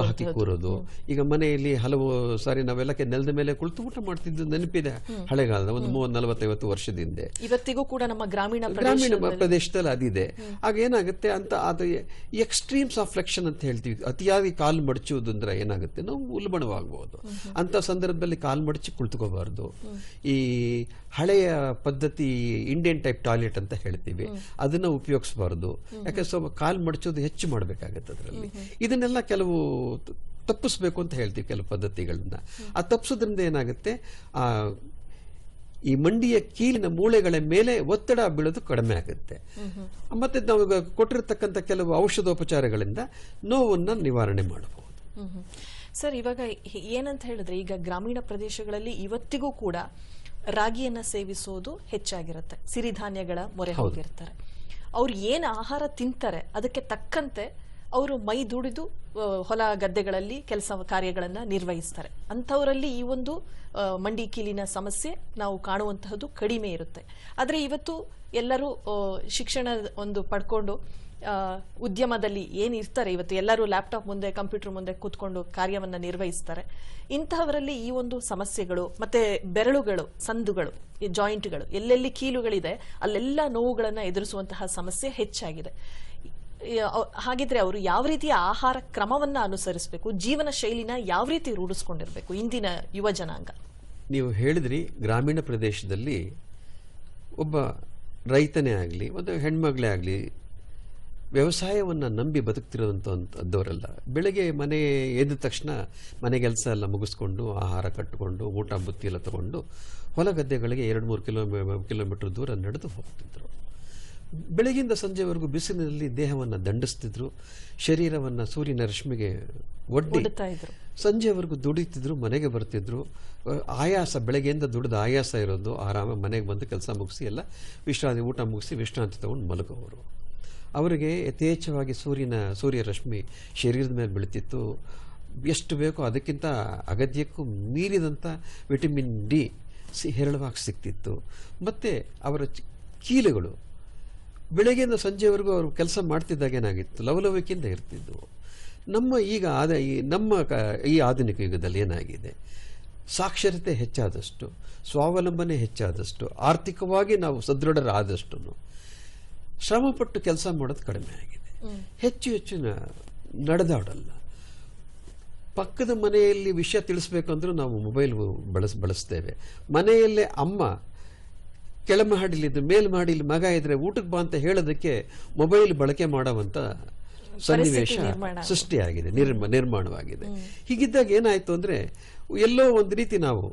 ಹಾಕಿ ಕೂರೋದು. ಈಗ ಮನೆಯಲ್ಲಿ ಹಲವು ಸಾರಿ ನಾವೆಲ್ಲ ನೆಲದ ಮೇಲೆ ಕುಳಿತು ಊಟ ಮಾಡ್ತಿದ್ದು ನೆನಪಿದೆ. ಹಳೆಗಾಲದ ಒಂದು ಮೂವತ್ ನಲವತ್ತೈವತ್ತು ವರ್ಷದ ಹಿಂದೆ. ಇವತ್ತಿಗೂ ಕೂಡ ನಮ್ಮ ಗ್ರಾಮೀಣ ಗ್ರಾಮೀಣ ಪ್ರದೇಶದಲ್ಲಿ ಅದಿದೆ. ಆಗ ಏನಾಗುತ್ತೆ ಅಂತ ಅದು ಎಕ್ಸ್ಟ್ರೀಮ್ಸ್ ಆಫ್ ಫ್ಲೆಕ್ಷನ್ ಅಂತ ಹೇಳ್ತೀವಿ. ಅತಿಯಾಗಿ ಕಾಲು ಮಡಚುವುದು ಅಂದ್ರೆ ಏನಾಗುತ್ತೆ? ನಾವು ಉಲ್ಬಣವಾಗಬಹುದು ಅಂತ ಸಂದರ್ಭದಲ್ಲಿ ಕಾಲು ಮಡಚಿ ಕುಳಿತುಕೋಬಾರ್ದು. ಈ ಹಳೆಯ ಪದ್ಧತಿ ಇಂಡಿಯನ್ ಟೈಪ್ ಟಾಯ್ಲೆಟ್ ಅಂತ ಹೇಳ್ತೀವಿ. ಅದನ್ನ ಉಪಯೋಗಿಸಬಾರ್ದು. ಯಾಕಂದ್ರೆ ಸ್ವಲ್ಪ ಕಾಲು ಮಡಚೋದು ಹೆಚ್ಚು ಮಾಡಬೇಕಾಗತ್ತೆ ಅದರಲ್ಲಿ. ಇದನ್ನೆಲ್ಲ ಕೆಲವು ತಪ್ಪಿಸ್ಬೇಕು ಅಂತ ಹೇಳ್ತೀವಿ ಕೆಲವು ಪದ್ಧತಿಗಳನ್ನ. ಆ ತಪ್ಪಿಸೋದ್ರಿಂದ ಏನಾಗುತ್ತೆ? ಆ ಈ ಮಂಡಿಯ ಕೀಲಿನ ಮೂಳೆಗಳ ಮೇಲೆ ಒತ್ತಡ ಬೀಳೋದು ಕಡಿಮೆ ಆಗುತ್ತೆ. ಮತ್ತೆ ನಾವು ಕೊಟ್ಟಿರ್ತಕ್ಕಂಥ ಕೆಲವು ಔಷಧೋಪಚಾರಗಳಿಂದ ನೋವನ್ನು ನಿವಾರಣೆ ಮಾಡಬಹುದು. ಸರ್ ಇವಾಗ ಏನಂತ ಹೇಳಿದ್ರೆ ಈಗ ಗ್ರಾಮೀಣ ಪ್ರದೇಶಗಳಲ್ಲಿ ಇವತ್ತಿಗೂ ಕೂಡ ರಾಗಿಯನ್ನ ಸೇವಿಸೋದು ಹೆಚ್ಚಾಗಿರುತ್ತೆ. ಸಿರಿಧಾನ್ಯಗಳ ಮೊರೆ ಹೋಗಿರ್ತಾರೆ. ಅವ್ರು ಏನು ಆಹಾರ ತಿಂತಾರೆ ಅದಕ್ಕೆ ತಕ್ಕಂತೆ ಅವರು ಮೈ ದುಡಿದು ಹೊಲ ಗದ್ದೆಗಳಲ್ಲಿ ಕೆಲಸ ಕಾರ್ಯಗಳನ್ನು ನಿರ್ವಹಿಸ್ತಾರೆ. ಅಂಥವರಲ್ಲಿ ಈ ಒಂದು ಮಂಡಿ ಕೀಲಿನ ಸಮಸ್ಯೆ ನಾವು ಕಾಣುವಂತಹದ್ದು ಕಡಿಮೆ ಇರುತ್ತೆ. ಆದರೆ ಇವತ್ತು ಎಲ್ಲರೂ ಶಿಕ್ಷಣ ಒಂದು ಪಡ್ಕೊಂಡು ಉದ್ಯಮದಲ್ಲಿ ಏನು ಇರ್ತಾರೆ, ಇವತ್ತು ಎಲ್ಲರೂ ಲ್ಯಾಪ್ಟಾಪ್ ಮುಂದೆ, ಕಂಪ್ಯೂಟರ್ ಮುಂದೆ ಕೂತ್ಕೊಂಡು ಕಾರ್ಯವನ್ನು ನಿರ್ವಹಿಸ್ತಾರೆ. ಇಂತಹವರಲ್ಲಿ ಈ ಒಂದು ಸಮಸ್ಯೆಗಳು, ಮತ್ತೆ ಬೆರಳುಗಳು, ಸಂದುಗಳು, ಈ ಜಾಯಿಂಟ್ಗಳು, ಎಲ್ಲೆಲ್ಲಿ ಕೀಲುಗಳಿದೆ, ಅಲ್ಲೆಲ್ಲ ನೋವುಗಳನ್ನು ಎದುರಿಸುವಂತಹ ಸಮಸ್ಯೆ ಹೆಚ್ಚಾಗಿದೆ. ಹಾಗಿದ್ರೆ ಅವರು ಯಾವ ರೀತಿಯ ಆಹಾರ ಕ್ರಮವನ್ನ ಅನುಸರಿಸಬೇಕು, ಜೀವನ ಶೈಲಿನ ಯಾವ ರೀತಿ ರೂಢಿಸ್ಕೊಂಡಿರಬೇಕು ಇಂದಿನ ಯುವ ಜನಾಂಗ? ನೀವು ಹೇಳಿದ್ರಿ, ಗ್ರಾಮೀಣ ಪ್ರದೇಶದಲ್ಲಿ ಒಬ್ಬ ರೈತನೇ ಆಗಲಿ, ಒಂದು ಹೆಣ್ಮಗಳೇ ಆಗಲಿ, ವ್ಯವಸಾಯವನ್ನು ನಂಬಿ ಬದುಕ್ತಿರೋದಂಥದ್ದವರೆಲ್ಲ ಬೆಳಗ್ಗೆ ಮನೆ ಎದ್ದ ತಕ್ಷಣ ಮನೆ ಕೆಲಸ ಎಲ್ಲ ಮುಗಿಸ್ಕೊಂಡು, ಆಹಾರ ಕಟ್ಟಿಕೊಂಡು ಊಟ ಬುತ್ತಿ ಎಲ್ಲ ತಗೊಂಡು, ಹೊಲ ಗದ್ದೆಗಳಿಗೆ ಎರಡು ಮೂರು ಕಿಲೋಮೀ ಕಿಲೋಮೀಟ್ರ್ ದೂರ ನಡೆದು ಹೋಗ್ತಿದ್ರು. ಬೆಳಗಿಂದ ಸಂಜೆವರೆಗೂ ಬಿಸಿಲಿನಲ್ಲಿ ದೇಹವನ್ನು ದಂಡಿಸ್ತಿದ್ರು ಶರೀರವನ್ನು ಸೂರ್ಯನ ರಶ್ಮಿಗೆ ಒಡ್ಡಿ ಸಂಜೆವರೆಗೂ ದುಡಿತಿದ್ರು ಮನೆಗೆ ಬರ್ತಿದ್ರು. ಆಯಾಸ ಬೆಳಗ್ಗೆಯಿಂದ ದುಡಿದ ಆಯಾಸ ಇರೋದು ಆರಾಮ ಮನೆಗೆ ಬಂದು ಕೆಲಸ ಮುಗಿಸಿ ಎಲ್ಲ ವಿಶ್ರಾಂತಿ ಊಟ ಮುಗಿಸಿ ವಿಶ್ರಾಂತಿ ತಗೊಂಡು ಮಲಗೋರು. ಅವರಿಗೆ ಯಥೇಚ್ಛವಾಗಿ ಸೂರ್ಯನ ಸೂರ್ಯ ರಶ್ಮಿ ಶರೀರದ ಮೇಲೆ ಬೀಳ್ತಿತ್ತು. ಎಷ್ಟು ಬೇಕೋ ಅದಕ್ಕಿಂತ ಅಗತ್ಯಕ್ಕೂ ಮೀರಿದಂಥ ವಿಟಮಿನ್ ಡಿ ಸಿ ಹೇರಳವಾಗಿ ಸಿಗ್ತಿತ್ತು. ಮತ್ತು ಅವರ ಚಿ- ಕೀಲುಗಳು ಬೆಳಗ್ಗೆಯಿಂದ ಸಂಜೆವರೆಗೂ ಅವರು ಕೆಲಸ ಮಾಡ್ತಿದ್ದಾಗ ಏನಾಗಿತ್ತು? ಲವಲವಿಕೆಯಿಂದ ಇರ್ತಿದ್ವು. ನಮ್ಮ ಈಗ ಆದ ಈ ನಮ್ಮ ಕ ಈ ಆಧುನಿಕ ಯುಗದಲ್ಲಿ ಏನಾಗಿದೆ? ಸಾಕ್ಷರತೆ ಹೆಚ್ಚಾದಷ್ಟು ಸ್ವಾವಲಂಬನೆ ಹೆಚ್ಚಾದಷ್ಟು ಆರ್ಥಿಕವಾಗಿ ನಾವು ಸದೃಢರಾದಷ್ಟು ಶ್ರಮಪಟ್ಟು ಕೆಲಸ ಮಾಡೋದು ಕಡಿಮೆ ಆಗಿದೆ. ಹೆಚ್ಚು ಹೆಚ್ಚು ನ- ನಡೆದಾಡಲ್ಲ. ಪಕ್ಕದ ಮನೆಯಲ್ಲಿ ವಿಷಯ ತಿಳಿಸ್ಬೇಕಂದ್ರೂ ನಾವು ಮೊಬೈಲ್ ಬಳಸ್ ಬಳಸ್ತೇವೆ. ಮನೆಯಲ್ಲೇ ಅಮ್ಮ ಕೆಳಮಹಡಿಲಿದ್ದು ಮೇಲ್ಮಹಡಿಲಿ ಮಗ ಇದ್ರೆ ಊಟಕ್ಕೆ ಬಾ ಅಂತ ಹೇಳೋದಕ್ಕೆ ಮೊಬೈಲ್ ಬಳಕೆ ಮಾಡುವಂತ ಸನ್ನಿವೇಶ ಸೃಷ್ಟಿಯಾಗಿದೆ ನಿರ್ಮ ನಿರ್ಮಾಣವಾಗಿದೆ. ಹೀಗಿದ್ದಾಗ ಏನಾಯ್ತು ಅಂದ್ರೆ ಎಲ್ಲೋ ಒಂದು ರೀತಿ ನಾವು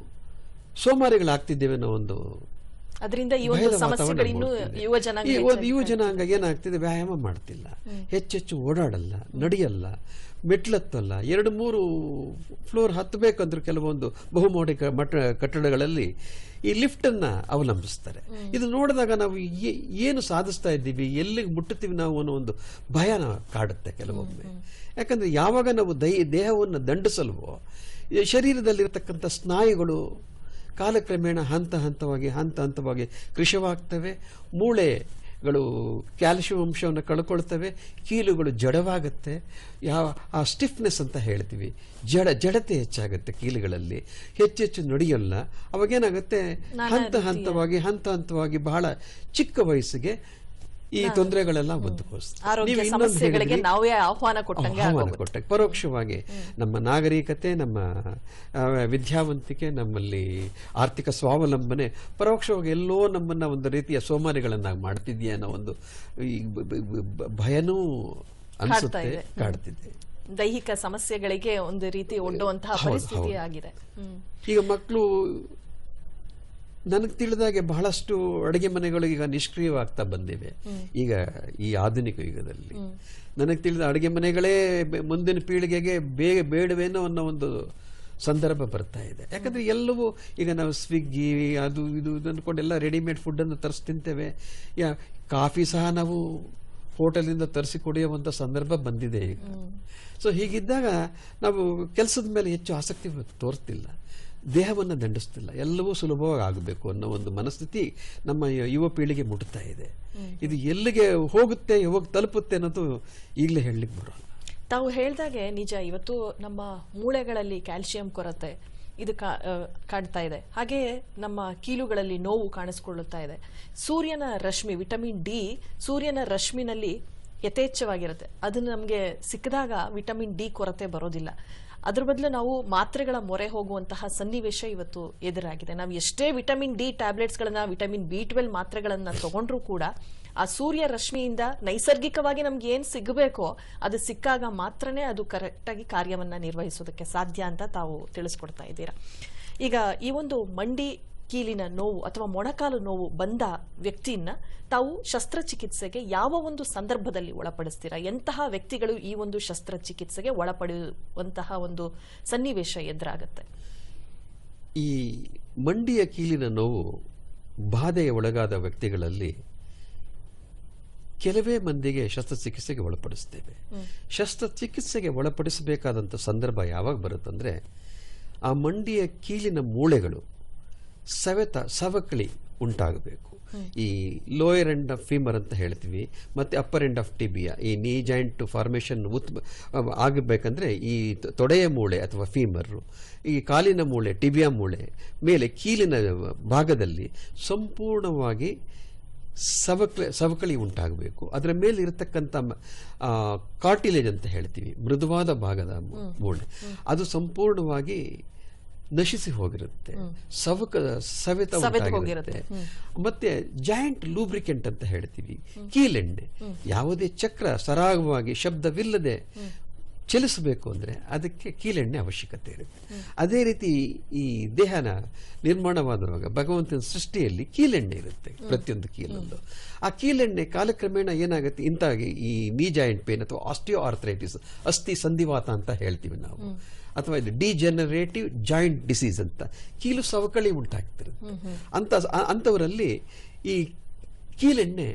ಸೋಮಾರಿಗಳಾಗ್ತಿದ್ದೇವೆ ಅನ್ನೋ ಒಂದು ಅದರಿಂದ ಈ ಒಂದು ಸಮಸ್ಯೆಗಳು ಇನ್ನೂ ಯುವ ಜನಾಂಗ ಯುವ ಏನಾಗ್ತಿದೆ? ವ್ಯಾಯಾಮ ಮಾಡ್ತಿಲ್ಲ. ಹೆಚ್ಚೆಚ್ಚು ಓಡಾಡಲ್ಲ ನಡೆಯಲ್ಲ ಮೆಟ್ಲತ್ತಲ್ಲ. ಎರಡು ಮೂರು ಫ್ಲೋರ್ ಹತ್ತಬೇಕಂದ್ರೆ ಕೆಲವೊಂದು ಬಹುಮೋಡಿ ಮಟ್ಟ ಕಟ್ಟಡಗಳಲ್ಲಿ ಈ ಲಿಫ್ಟನ್ನು ಅವಲಂಬಿಸ್ತಾರೆ. ಇದು ನೋಡಿದಾಗ ನಾವು ಏನು ಸಾಧಿಸ್ತಾ ಇದ್ದೀವಿ? ಎಲ್ಲಿಗೆ ಮುಟ್ಟುತ್ತೀವಿ ನಾವು ಅನ್ನೋ ಒಂದು ಭಯ ಕಾಡುತ್ತೆ ಕೆಲವೊಮ್ಮೆ. ಯಾಕಂದ್ರೆ ಯಾವಾಗ ನಾವು ದೈ ದೇಹವನ್ನು ದಂಡಿಸಲ್ವೋ ಶರೀರದಲ್ಲಿರ್ತಕ್ಕಂಥ ಸ್ನಾಯುಗಳು ಕಾಲಕ್ರಮೇಣ ಹಂತ ಹಂತವಾಗಿ ಹಂತ ಹಂತವಾಗಿ ಕೃಶವಾಗ್ತವೆ ಮೂಳೆಗಳು ಕ್ಯಾಲ್ಶಿಯಂ ಅಂಶವನ್ನು ಕಳ್ಕೊಳ್ತವೆ ಕೀಲುಗಳು ಜಡವಾಗುತ್ತೆ. ಯಾವ ಆ ಸ್ಟಿಫ್ನೆಸ್ ಅಂತ ಹೇಳ್ತೀವಿ. ಜಡ ಜಡತೆ ಹೆಚ್ಚಾಗುತ್ತೆ ಕೀಲುಗಳಲ್ಲಿ. ಹೆಚ್ಚೆಚ್ಚು ನಡೆಯಲ್ಲ. ಅವಾಗೇನಾಗುತ್ತೆ? ಹಂತ ಹಂತವಾಗಿ ಹಂತ ಹಂತವಾಗಿ ಬಹಳ ಚಿಕ್ಕ ವಯಸ್ಸಿಗೆ ಈ ತೊಂದರೆಗಳೆಲ್ಲ ಸಮಸ್ಯೆಗಳಿಗೆ ನಾವೇ ಆಹ್ವಾನ ಕೊಟ್ಟಂಗೆ ಆಹ್ವಾನ. ಪರೋಕ್ಷವಾಗಿ ನಮ್ಮ ನಾಗರಿಕತೆ ನಮ್ಮ ವಿದ್ಯಾವಂತಿಕೆ ನಮ್ಮಲ್ಲಿ ಆರ್ಥಿಕ ಸ್ವಾವಲಂಬನೆ ಪರೋಕ್ಷವಾಗಿ ಎಲ್ಲೋ ನಮ್ಮನ್ನ ಒಂದು ರೀತಿಯ ಸೋಮಾರಿಗಳನ್ನಾಗಿ ಮಾಡ್ತಿದ್ಯಾ ಅನ್ನೋ ಒಂದು ಭಯನೂ ಅನಿಸುತ್ತೆ ಇದೆ. ಕಾಡ್ತಿದೆ. ದೈಹಿಕ ಸಮಸ್ಯೆಗಳಿಗೆ ಒಂದು ರೀತಿ ಒಡ್ಡುವಂತಹ ಪರಿಸ್ಥಿತಿ ಆಗಿದೆ. ಈಗ ಮಕ್ಕಳು ನನಗೆ ತಿಳಿದಾಗೆ ಬಹಳಷ್ಟು ಅಡುಗೆ ಮನೆಗಳು ಈಗ ನಿಷ್ಕ್ರಿಯವಾಗ್ತಾ ಬಂದಿವೆ. ಈಗ ಈ ಆಧುನಿಕ ಯುಗದಲ್ಲಿ. ನನಗೆ ತಿಳಿದ ಅಡುಗೆ ಮನೆಗಳೇ ಮುಂದಿನ ಪೀಳಿಗೆಗೆ ಬೇಗ ಬೇಡವೇನೋ ಅನ್ನೋ ಒಂದು ಸಂದರ್ಭ ಬರ್ತಾ ಇದೆ. ಯಾಕಂದ್ರೆ ಎಲ್ಲವೂ ಈಗ ನಾವು ಸ್ವಿಗ್ಗಿ ಅದು ಇದು ಇದು ಅಂದ್ಕೊಂಡೆಲ್ಲ ರೆಡಿಮೇಡ್ ಫುಡ್ಡನ್ನು ತರಿಸಿ ತಿಂತೇವೆ. ಯಾ ಕಾಫಿ ಸಹ ನಾವು ಹೋಟೆಲಿಂದ ತರಿಸಿ ಕುಡಿಯುವಂಥ ಸಂದರ್ಭ ಬಂದಿದೆ ಈಗ. ಸೊ ಹೀಗಿದ್ದಾಗ ನಾವು ಕೆಲಸದ ಮೇಲೆ ಹೆಚ್ಚು ಆಸಕ್ತಿ ತೋರಿಸ್ತಿಲ್ಲ ದೇಹವನ್ನು ದಂಡಿಸ್ತಿಲ್ಲ ಎಲ್ಲವೂ ಸುಲಭವಾಗಿ ಆಗಬೇಕು ಅನ್ನೋ ಒಂದು ಮನಸ್ಥಿತಿ ನಮ್ಮ ಯುವ ಪೀಳಿಗೆ ಮುಟ್ತಾ ಇದೆ. ಇದು ಎಲ್ಲಿಗೆ ಹೋಗುತ್ತೆ ಹೋಗಿ ತಲುಪುತ್ತೆ ಅನ್ನೋದು ಈಗಲೇ ಹೇಳಲಿಕ್ಕೆ ಬರೋಲ್ಲ. ತಾವು ಹೇಳಿದಾಗೆ ನಿಜ ಇವತ್ತು ನಮ್ಮ ಮೂಳೆಗಳಲ್ಲಿ ಕ್ಯಾಲ್ಸಿಯಂ ಕೊರತೆ ಇದು ಕಾಣ್ತಾ ಇದೆ. ಹಾಗೆಯೇ ನಮ್ಮ ಕೀಲುಗಳಲ್ಲಿ ನೋವು ಕಾಣಿಸ್ಕೊಳ್ಳುತ್ತಾ ಇದೆ. ಸೂರ್ಯನ ರಶ್ಮಿ ವಿಟಮಿನ್ ಡಿ ಸೂರ್ಯನ ರಶ್ಮಿನಲ್ಲಿ ಯಥೇಚ್ಛವಾಗಿರುತ್ತೆ. ಅದು ನಮಗೆ ಸಿಕ್ಕಿದಾಗ ವಿಟಮಿನ್ ಡಿ ಕೊರತೆ ಬರೋದಿಲ್ಲ. ಅದ್ರ ಬದಲು ನಾವು ಮಾತ್ರೆಗಳ ಮೊರೆ ಹೋಗುವಂತಹ ಸನ್ನಿವೇಶ ಇವತ್ತು ಎದುರಾಗಿದೆ. ನಾವು ಎಷ್ಟೇ ವಿಟಮಿನ್ ಡಿ ಟ್ಯಾಬ್ಲೆಟ್ಸ್ಗಳನ್ನ, ವಿಟಮಿನ್ ಬಿ ಟ್ವೆಲ್ ಮಾತ್ರೆಗಳನ್ನ ತಗೊಂಡ್ರೂ ಕೂಡ ಆ ಸೂರ್ಯ ರಶ್ಮಿಯಿಂದ ನೈಸರ್ಗಿಕವಾಗಿ ನಮ್ಗೆ ಏನ್ ಸಿಗಬೇಕೋ ಅದು ಸಿಕ್ಕಾಗ ಮಾತ್ರನೇ ಅದು ಕರೆಕ್ಟಾಗಿ ಕಾರ್ಯವನ್ನ ನಿರ್ವಹಿಸೋದಕ್ಕೆ ಸಾಧ್ಯ ಅಂತ ತಾವು ತಿಳಿಸ್ಕೊಡ್ತಾ ಇದ್ದೀರಾ. ಈಗ ಈ ಒಂದು ಮಂಡಿ ಕೀಲಿನ ನೋವು ಅಥವಾ ಮೊಣಕಾಲು ನೋವು ಬಂದ ವ್ಯಕ್ತಿಯನ್ನ ತಾವು ಶಸ್ತ್ರಚಿಕಿತ್ಸೆಗೆ ಯಾವ ಒಂದು ಸಂದರ್ಭದಲ್ಲಿ ಒಳಪಡಿಸ್ತೀರಾ? ಎಂತಹ ವ್ಯಕ್ತಿಗಳು ಈ ಒಂದು ಶಸ್ತ್ರಚಿಕಿತ್ಸೆಗೆ ಒಳಪಡುವಂತಹ ಒಂದು ಸನ್ನಿವೇಶ ಎದುರಾಗುತ್ತೆ? ಈ ಮಂಡಿಯ ಕೀಲಿನ ನೋವು ಬಾಧೆಯ ಒಳಗಾದ ವ್ಯಕ್ತಿಗಳಲ್ಲಿ ಕೆಲವೇ ಮಂದಿಗೆ ಶಸ್ತ್ರಚಿಕಿತ್ಸೆಗೆ ಒಳಪಡಿಸ್ತೇವೆ. ಶಸ್ತ್ರಚಿಕಿತ್ಸೆಗೆ ಒಳಪಡಿಸಬೇಕಾದಂಥ ಸಂದರ್ಭ ಯಾವಾಗ ಬರುತ್ತಂದ್ರೆ ಆ ಮಂಡಿಯ ಕೀಲಿನ ಮೂಳೆಗಳು ಸವೆತ ಸವಕಳಿ ಉಂಟಾಗಬೇಕು. ಈ ಲೋಯರ್ ಎಂಡ್ ಆಫ್ ಫೀಮರ್ ಅಂತ ಹೇಳ್ತೀವಿ ಮತ್ತೆ ಅಪ್ಪರ್ ಎಂಡ್ ಆಫ್ ಟಿಬಿಯಾ ಈ ನೀ ಜಾಯಿಂಟ್ ಫಾರ್ಮೇಷನ್ ಉತ್ ಆಗಬೇಕಂದ್ರೆ ಈ ತೊಡೆಯ ಮೂಳೆ ಅಥವಾ ಫೀಮರ್ ಈ ಕಾಲಿನ ಮೂಳೆ ಟಿಬಿಯಾ ಮೂಳೆ ಮೇಲೆ ಕೀಲಿನ ಭಾಗದಲ್ಲಿ ಸಂಪೂರ್ಣವಾಗಿ ಸವಕಳಿ ಸವಕಳಿ ಉಂಟಾಗಬೇಕು. ಅದರ ಮೇಲೆ ಇರತಕ್ಕಂಥ ಕಾರ್ಟಿಲೇಜ್ ಅಂತ ಹೇಳ್ತೀವಿ ಮೃದುವಾದ ಭಾಗದ ಮೂಳೆ. ಅದು ಸಂಪೂರ್ಣವಾಗಿ ನಶಿಸಿ ಹೋಗಿರುತ್ತೆ. ಸವಕ ಸವೆತ ಹೋಗಿರುತ್ತೆ. ಉಂಟಾಗಿರುತ್ತೆ ಮತ್ತೆ ಜಾಯಿಂಟ್ ಲೂಬ್ರಿಕೆಂಟ್ ಅಂತ ಹೇಳ್ತೀವಿ. ಕೀಲೆಣ್ಣೆ ಯಾವುದೇ ಚಕ್ರ ಸರಾಗವಾಗಿ ಶಬ್ದವಿಲ್ಲದೆ ಚಲಿಸಬೇಕು ಅಂದ್ರೆ ಅದಕ್ಕೆ ಕೀಲೆಣ್ಣೆ ಅವಶ್ಯಕತೆ ಇರುತ್ತೆ. ಅದೇ ರೀತಿ ಈ ದೇಹನ ನಿರ್ಮಾಣವಾದವಾಗ ಭಗವಂತನ ಸೃಷ್ಟಿಯಲ್ಲಿ ಕೀಲೆಣ್ಣೆ ಇರುತ್ತೆ ಪ್ರತಿಯೊಂದು ಕೀಲೊಂದು ಆ ಕೀಲೆಣ್ಣೆ ಕಾಲಕ್ರಮೇಣ ಏನಾಗುತ್ತೆ? ಇಂತಾಗಿ ಈ ನೀ ಜಾಯಿಂಟ್ ಪೇನ್ ಅಥವಾ ಆಸ್ಟಿಯೋ ಆರ್ಥ್ರೈಟಿಸ್ ಅಸ್ಥಿ ಸಂಧಿವಾತ ಅಂತ ಹೇಳ್ತೀವಿ ನಾವು. ಅಥವಾ ಇದು ಡಿಜೆನರೇಟಿವ್ ಜಾಯಿಂಟ್ ಡಿಸೀಸ್ ಅಂತ. ಕೀಲು ಸವಕಳಿ ಉಂಟಾಗ್ತಿರುತ್ತೆ. ಅಂತ ಅಂಥವರಲ್ಲಿ ಈ ಕೀಲೆಣ್ಣೆ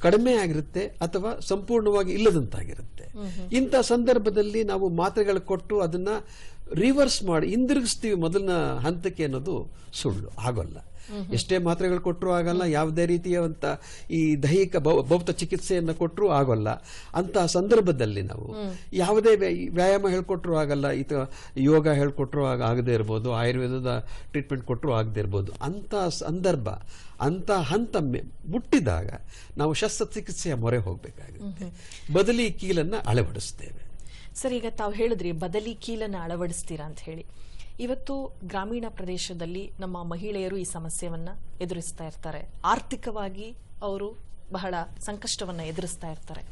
ಕಡಿಮೆ ಆಗಿರುತ್ತೆ ಅಥವಾ ಸಂಪೂರ್ಣವಾಗಿ ಇಲ್ಲದಂತಾಗಿರುತ್ತೆ. ಇಂಥ ಸಂದರ್ಭದಲ್ಲಿ ನಾವು ಮಾತ್ರೆಗಳು ಕೊಟ್ಟು ಅದನ್ನ ರಿವರ್ಸ್ ಮಾಡಿ ಹಿಂದಿರುಗಿಸ್ತೀವಿ ಮೊದಲನ ಹಂತಕ್ಕೆ ಅನ್ನೋದು ಸುಳ್ಳು ಆಗೋಲ್ಲ ಎಷ್ಟೇ ಮಾತ್ರೆಗಳು ಕೊಟ್ಟರು ಆಗಲ್ಲ, ಯಾವುದೇ ರೀತಿಯಂತ ಈ ದೈಹಿಕ ಭೌತ ಚಿಕಿತ್ಸೆಯನ್ನು ಕೊಟ್ಟರು ಆಗೋಲ್ಲ. ಅಂತಹ ಸಂದರ್ಭದಲ್ಲಿ ನಾವು ಯಾವುದೇ ವ್ಯಾಯಾಮ ಹೇಳ್ಕೊಟ್ರು ಆಗಲ್ಲ ಈತ ಯೋಗ ಹೇಳ್ಕೊಟ್ರು ಆಗ, ಆಗದೇ ಇರ್ಬೋದು, ಆಯುರ್ವೇದದ ಟ್ರೀಟ್ಮೆಂಟ್ ಕೊಟ್ಟರು ಆಗದೇ ಇರ್ಬೋದು ಅಂತ ಸಂದರ್ಭ ಅಂತ ಹಂತ ಮುಟ್ಟಿದಾಗ ನಾವು ಶಸ್ತ್ರಚಿಕಿತ್ಸೆಯ ಮೊರೆ ಹೋಗಬೇಕಾಗುತ್ತೆ. ಬದಲಿ ಕೀಲನ್ನು ಅಳವಡಿಸ್ತೇವೆ. ಸರ್, ಈಗ ತಾವು ಹೇಳಿದ್ರಿ, ಬದಲಿ ಕೀಲನ್ನು ಅಳವಡಿಸ್ತೀರಾ ಅಂತ ಹೇಳಿ. ಇವತ್ತು ಗ್ರಾಮೀಣ ಪ್ರದೇಶದಲ್ಲಿ ನಮ್ಮ ಮಹಿಳೆಯರು ಈ ಸಮಸ್ಯೆಯನ್ನು ಎದುರಿಸ್ತಾ ಇರ್ತಾರೆ. ಆರ್ಥಿಕವಾಗಿ ಅವರು ಬಹಳ ಸಂಕಷ್ಟವನ್ನು ಎದುರಿಸ್ತಾ ಇರ್ತಾರೆ.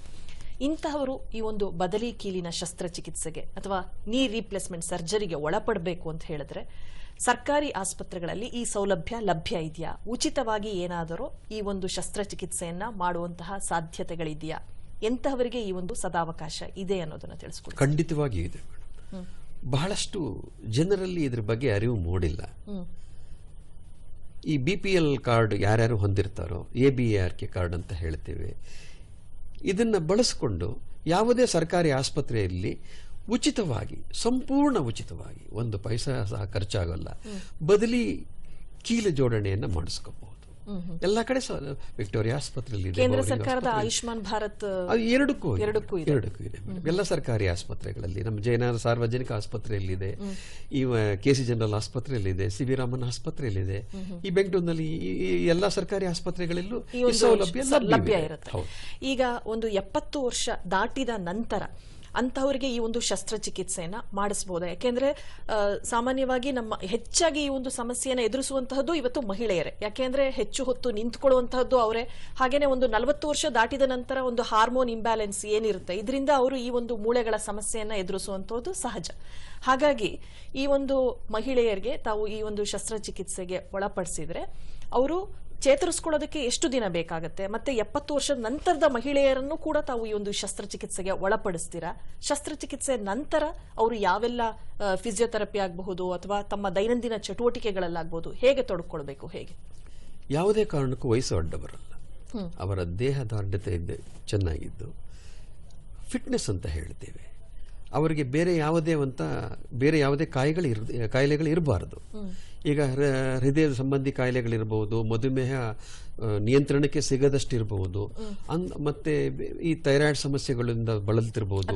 ಇಂತಹವರು ಈ ಒಂದು ಬದಲಿ ಕೀಲಿನ ಶಸ್ತ್ರಚಿಕಿತ್ಸೆಗೆ ಅಥವಾ ನೀ ರೀಪ್ಲೇಸ್ಮೆಂಟ್ ಸರ್ಜರಿಗೆ ಒಳಪಡಬೇಕು ಅಂತ ಹೇಳಿದ್ರೆ ಸರ್ಕಾರಿ ಆಸ್ಪತ್ರೆಗಳಲ್ಲಿ ಈ ಸೌಲಭ್ಯ ಲಭ್ಯ ಇದೆಯಾ? ಉಚಿತವಾಗಿ ಏನಾದರೂ ಈ ಒಂದು ಶಸ್ತ್ರಚಿಕಿತ್ಸೆಯನ್ನ ಮಾಡುವಂತಹ ಸಾಧ್ಯತೆಗಳಿದೆಯಾ? ಎಂತಹವರಿಗೆ ಈ ಒಂದು ಸದಾವಕಾಶ ಇದೆ ಅನ್ನೋದನ್ನ ತಿಳಿಸ್ಕೊಡಿ ಖಂಡಿತವಾಗಿ ಇದೆ. ಬಹಳಷ್ಟು ಜನರಲ್ಲಿ ಇದ್ರ ಬಗ್ಗೆ ಅರಿವು ಮೂಡಿಲ್ಲ. ಈ ಬಿ ಪಿ ಎಲ್ ಕಾರ್ಡ್ ಯಾರ್ಯಾರು ಹೊಂದಿರ್ತಾರೋ A B A R K card ಅಂತ ಹೇಳ್ತೇವೆ. ಇದನ್ನು ಬಳಸಿಕೊಂಡು ಯಾವುದೇ ಸರ್ಕಾರಿ ಆಸ್ಪತ್ರೆಯಲ್ಲಿ ಉಚಿತವಾಗಿ ಸಂಪೂರ್ಣ ಉಚಿತವಾಗಿ ಒಂದು ಪೈಸಾ ಸಹ ಖರ್ಚಾಗಲ್ಲ. ಬದಲಿ ಕೀಲು ಜೋಡಣೆಯನ್ನು ಮಾಡಿಸ್ಕೋಬಹುದು. ಎಲ್ಲ ಕಡೆ ವಿಕ್ಟೋರಿಯಾ ಆಸ್ಪತ್ರೆಯಲ್ಲಿ ಕೇಂದ್ರ ಸರ್ಕಾರದ ಆಯುಷ್ಮಾನ್ ಭಾರತ್ ಎರಡಕ್ಕೂ ಎರಡಕ್ಕೂ. ಎರಡಕ್ಕೂ ಇದೆ. ಎಲ್ಲ ಸರ್ಕಾರಿ ಆಸ್ಪತ್ರೆಗಳಲ್ಲಿ ನಮ್ಮ ಜಯನಗರ ಸಾರ್ವಜನಿಕ ಆಸ್ಪತ್ರೆಯಲ್ಲಿದೆ ಈ ಕೆ ಸಿ ಜನರಲ್ ಆಸ್ಪತ್ರೆಯಲ್ಲಿದೆ ಸಿ ವಿ ರಾಮನ್ ಆಸ್ಪತ್ರೆಯಲ್ಲಿದೆ. ಈ ಬೆಂಗಳೂರಿನಲ್ಲಿ ಎಲ್ಲ ಸರ್ಕಾರಿ ಆಸ್ಪತ್ರೆಗಳಲ್ಲೂ ಸೌಲಭ್ಯ ಲಭ್ಯ ಇರುತ್ತೆ. ಈಗ ಒಂದು ಎಪ್ಪತ್ತು ವರ್ಷ ದಾಟಿದ ನಂತರ ಅಂತಹವರಿಗೆ ಈ ಒಂದು ಶಸ್ತ್ರಚಿಕಿತ್ಸೆಯನ್ನ ಮಾಡಿಸಬಹುದು ಯಾಕೆಂದ್ರೆ ಸಾಮಾನ್ಯವಾಗಿ ನಮ್ಮ ಹೆಚ್ಚಾಗಿ ಈ ಒಂದು ಸಮಸ್ಯೆಯನ್ನು ಎದುರಿಸುವಂತಹದ್ದು ಇವತ್ತು ಮಹಿಳೆಯರೇ. ಯಾಕೆಂದ್ರೆ, ಹೆಚ್ಚು ಹೊತ್ತು ನಿಂತ್ಕೊಳ್ಳುವಂತಹದ್ದು ಅವರೇ. ಹಾಗೇನೆ ಒಂದು ನಲವತ್ತು ವರ್ಷ ದಾಟಿದ ನಂತರ ಒಂದು ಹಾರ್ಮೋನ್ ಇಂಬ್ಯಾಲೆನ್ಸ್ ಏನಿರುತ್ತೆ, ಇದರಿಂದ ಅವರು ಈ ಒಂದು ಮೂಳೆಗಳ ಸಮಸ್ಯೆಯನ್ನು ಎದುರಿಸುವಂತಹದ್ದು ಸಹಜ. ಹಾಗಾಗಿ, ಈ ಒಂದು ಮಹಿಳೆಯರಿಗೆ ತಾವು ಈ ಒಂದು ಶಸ್ತ್ರಚಿಕಿತ್ಸೆಗೆ ಒಳಪಡಿಸಿದ್ರೆ, ಅವರು ಚೇತರಿಸ್ಕೊಳ್ಳೋದಕ್ಕೆ ಎಷ್ಟು ದಿನ ಬೇಕಾಗುತ್ತೆ? ಮತ್ತೆ ಎಪ್ಪತ್ತು ವರ್ಷದ ನಂತರದ ಮಹಿಳೆಯರನ್ನು ಕೂಡ ತಾವು ಈ ಒಂದು ಶಸ್ತ್ರಚಿಕಿತ್ಸೆಗೆ ಒಳಪಡಿಸ್ತೀರಾ? ಶಸ್ತ್ರಚಿಕಿತ್ಸೆ ನಂತರ ಅವರು ಯಾವೆಲ್ಲ ಫಿಸಿಯೋಥೆರಪಿ ಆಗಬಹುದು ಅಥವಾ ತಮ್ಮ ದೈನಂದಿನ ಚಟುವಟಿಕೆಗಳಲ್ಲಾಗಬಹುದು ಹೇಗೆ ತೊಡ್ಕೊಳ್ಬೇಕು ಹೇಗೆ? ಯಾವುದೇ ಕಾರಣಕ್ಕೂ ವಯಸ್ಸು ಅಡ್ಡ ಬರಲ್ಲ. ಅವರ ದೇಹ ದಾರ್ಢ್ಯತೆ ಇದೆ ಚೆನ್ನಾಗಿದ್ದು. ಫಿಟ್ನೆಸ್ ಅಂತ ಹೇಳ್ತೇವೆ. ಅವರಿಗೆ ಬೇರೆ ಯಾವುದೇ ಅಂತ ಬೇರೆ ಯಾವುದೇ ಕಾಯಿಗಳು ಇರ್ ಕಾಯಿಲೆಗಳು ಇರಬಾರದು. ಈಗ ಹೃದಯದ ಹೃದಯ ಸಂಬಂಧಿ ಕಾಯಿಲೆಗಳಿರ್ಬೋದು ಮಧುಮೇಹ ನಿಯಂತ್ರಣಕ್ಕೆ ಸಿಗದಷ್ಟಿರಬಹುದು ಮತ್ತೆ ಈ ಥೈರಾಯ್ಡ್ ಸಮಸ್ಯೆಗಳಿಂದ ಬಳಲ್ತಿರಬಹುದು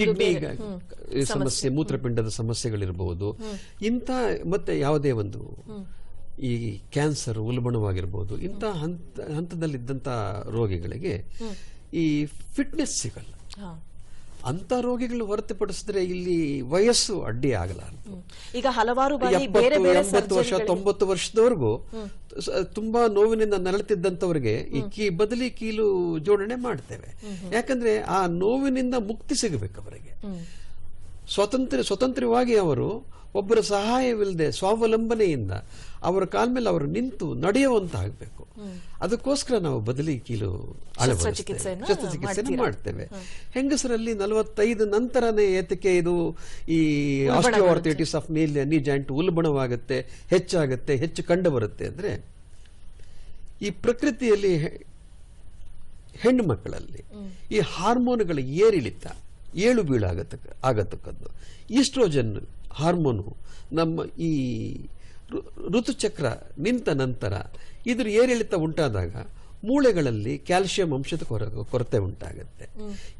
ಕಿಡ್ನಿ ಸಮಸ್ಯೆ. ಮೂತ್ರಪಿಂಡದ ಸಮಸ್ಯೆಗಳಿರಬಹುದು ಇಂಥ ಮತ್ತೆ ಯಾವುದೇ ಒಂದು ಈ ಕ್ಯಾನ್ಸರ್ ಉಲ್ಬಣವಾಗಿರ್ಬೋದು ಇಂಥ ಹಂತ ಹಂತದಲ್ಲಿದ್ದಂಥ ರೋಗಿಗಳಿಗೆ ಈ ಫಿಟ್ನೆಸ್ ಸಿಗಲ್ಲ. ಅಂತ ರೋಗಿಗಳು ಹೊರತುಪಡಿಸಿದ್ರೆ ಇಲ್ಲಿ ವಯಸ್ಸು ಅಡ್ಡಿ ಆಗಲಾರದು. ಈಗ ಹಲವಾರು ಎಂಬತ್ತು ವರ್ಷ ತೊಂಬತ್ತು ವರ್ಷದವರೆಗೂ ತುಂಬಾ ನೋವಿನಿಂದ ನರಳುತ್ತಿದ್ದಂಥವ್ರಿಗೆ ಈ ಕೀ ಬದಲಿ ಕೀಲು ಜೋಡಣೆ ಮಾಡ್ತೇವೆ. ಯಾಕಂದ್ರೆ ಆ ನೋವಿನಿಂದ ಮುಕ್ತಿ ಸಿಗಬೇಕು ಅವರಿಗೆ. ಸ್ವತಂತ್ರ ಸ್ವತಂತ್ರವಾಗಿ ಅವರು ಒಬ್ಬರ ಸಹಾಯವಿಲ್ಲದೆ ಸ್ವಾವಲಂಬನೆಯಿಂದ ಅವರ ಕಾಲ ಮೇಲೆ ಅವರು ನಿಂತು ನಡೆಯುವಂತ ಆಗಬೇಕು ಅದಕ್ಕೋಸ್ಕರ ನಾವು ಬದಲಿ ಕೀಲು ಶಸ್ತ್ರಚಿಕಿತ್ಸೆಯನ್ನು? ಮಾಡ್ತೇವೆ. ಹೆಂಗಸರಲ್ಲಿ ನಲವತ್ತೈದು ನಂತರನೇ ಏತಕ್ಕೆ ಇದು ಈ ಆಸ್ಟಿಯೋಆರ್ಥೈಟಿಸ್ ಆಫ್ ನೀಲ್ ನೀ ಜಾಯಿಂಟ್ ಉಲ್ಬಣವಾಗುತ್ತೆ ಹೆಚ್ಚಾಗುತ್ತೆ ಹೆಚ್ಚು ಕಂಡು ಬರುತ್ತೆ ಅಂದ್ರೆ ಈ ಪ್ರಕೃತಿಯಲ್ಲಿ ಹೆಣ್ಣು ಮಕ್ಕಳಲ್ಲಿ ಈ ಹಾರ್ಮೋನ್ಗಳ ಏರಿಳಿತ ಏಳು ಬೀಳು ಆಗತಕ್ಕ ಆಗತಕ್ಕದ್ದು. ಈಸ್ಟ್ರೋಜನ್ ಹಾರ್ಮೋನು ನಮ್ಮ ಈ ಋತುಚಕ್ರ ನಿಂತ ನಂತರ ಇದ್ರ ಏರಿಳಿತ ಉಂಟಾದಾಗ ಮೂಳೆಗಳಲ್ಲಿ ಕ್ಯಾಲ್ಸಿಯಂ ಅಂಶದ ಕೊರ ಕೊರತೆ ಉಂಟಾಗುತ್ತೆ.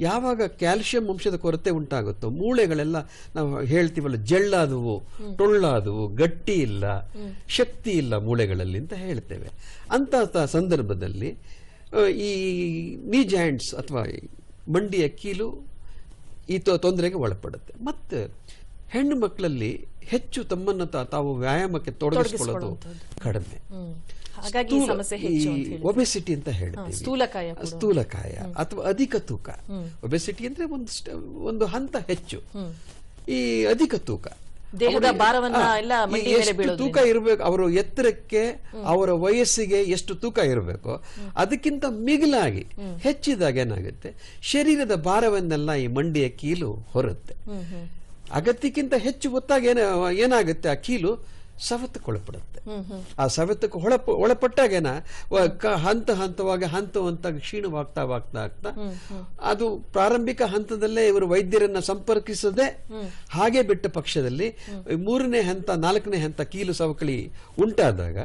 ಯಾವಾಗ ಕ್ಯಾಲ್ಸಿಯಂ ಅಂಶದ ಕೊರತೆ ಉಂಟಾಗುತ್ತೋ ಮೂಳೆಗಳೆಲ್ಲ ನಾವು ಹೇಳ್ತೀವಲ್ಲ ಜಳ್ಳಾದವು ಟೊಳ್ಳಾದವು ಗಟ್ಟಿ ಇಲ್ಲ ಶಕ್ತಿ ಇಲ್ಲ ಮೂಳೆಗಳಲ್ಲಿ ಅಂತ ಹೇಳ್ತೇವೆ. ಅಂತಹ ಸಂದರ್ಭದಲ್ಲಿ ಈ ನೀ ಜಾಯಿಂಟ್ಸ್ ಅಥವಾ ಮಂಡಿಯ ಕೀಲು ಈ ತೊಂದರೆಗೆ ಒಳಪಡುತ್ತೆ. ಮತ್ತೆ ಹೆಣ್ಣು ಮಕ್ಕಳಲ್ಲಿ ಹೆಚ್ಚು ತಮ್ಮನ್ನ ತಾವು ವ್ಯಾಯಾಮಕ್ಕೆ ತೊಡಗಿಸಿಕೊಳ್ಳೋದು ಕಡಿಮೆ. ಒಬೆಸಿಟಿ ಅಂತ ಹೇಳ್ತೀವಿ. ಸ್ಥೂಲಕಾಯ ಅಥವಾ ಅಧಿಕ ತೂಕ. ಒಬೆಸಿಟಿ ಅಂದ್ರೆ ಒಂದು ಒಂದು ಹಂತ ಹೆಚ್ಚು. ಈ ಅಧಿಕ ತೂಕ. ದೇಹದ ಭಾರವನ್ನ ತೂಕ ಇರಬೇಕು ಅವರ ಎತ್ತರಕ್ಕೆ ಅವರ ವಯಸ್ಸಿಗೆ ಎಷ್ಟು ತೂಕ ಇರಬೇಕು ಅದಕ್ಕಿಂತ ಮಿಗಿಲಾಗಿ ಹೆಚ್ಚಿದಾಗ ಏನಾಗುತ್ತೆ? ಶರೀರದ ಭಾರವನ್ನೆಲ್ಲ ಈ ಮಂಡಿಯ ಕೀಲು ಹೊರುತ್ತೆ. ಅಗತ್ಯಕ್ಕಿಂತ ಹೆಚ್ಚು ಗೊತ್ತಾಗ ಏನಾಗುತ್ತೆ? ಆ ಕೀಲು ಹ್ಮ್ ಆ ಸವೆತಕ್ಕೆ ಒಳಪ ಒಳಪಟ್ಟಾಗೇನ ಹಂತ ಹಂತವಾಗಿ ಹಂತ ಹಂತ ಕ್ಷೀಣವಾಗ್ತಾ ಆಗ್ತಾ ಆಗ್ತಾ ಅದು ಪ್ರಾರಂಭಿಕ ಹಂತದಲ್ಲೇ ಇವರು ವೈದ್ಯರನ್ನ ಸಂಪರ್ಕಿಸದೆ ಹಾಗೆ ಬಿಟ್ಟ ಪಕ್ಷದಲ್ಲಿ ಮೂರನೇ ಹಂತ ನಾಲ್ಕನೇ ಹಂತ ಕೀಲು ಸವಕಳಿ ಉಂಟಾದಾಗ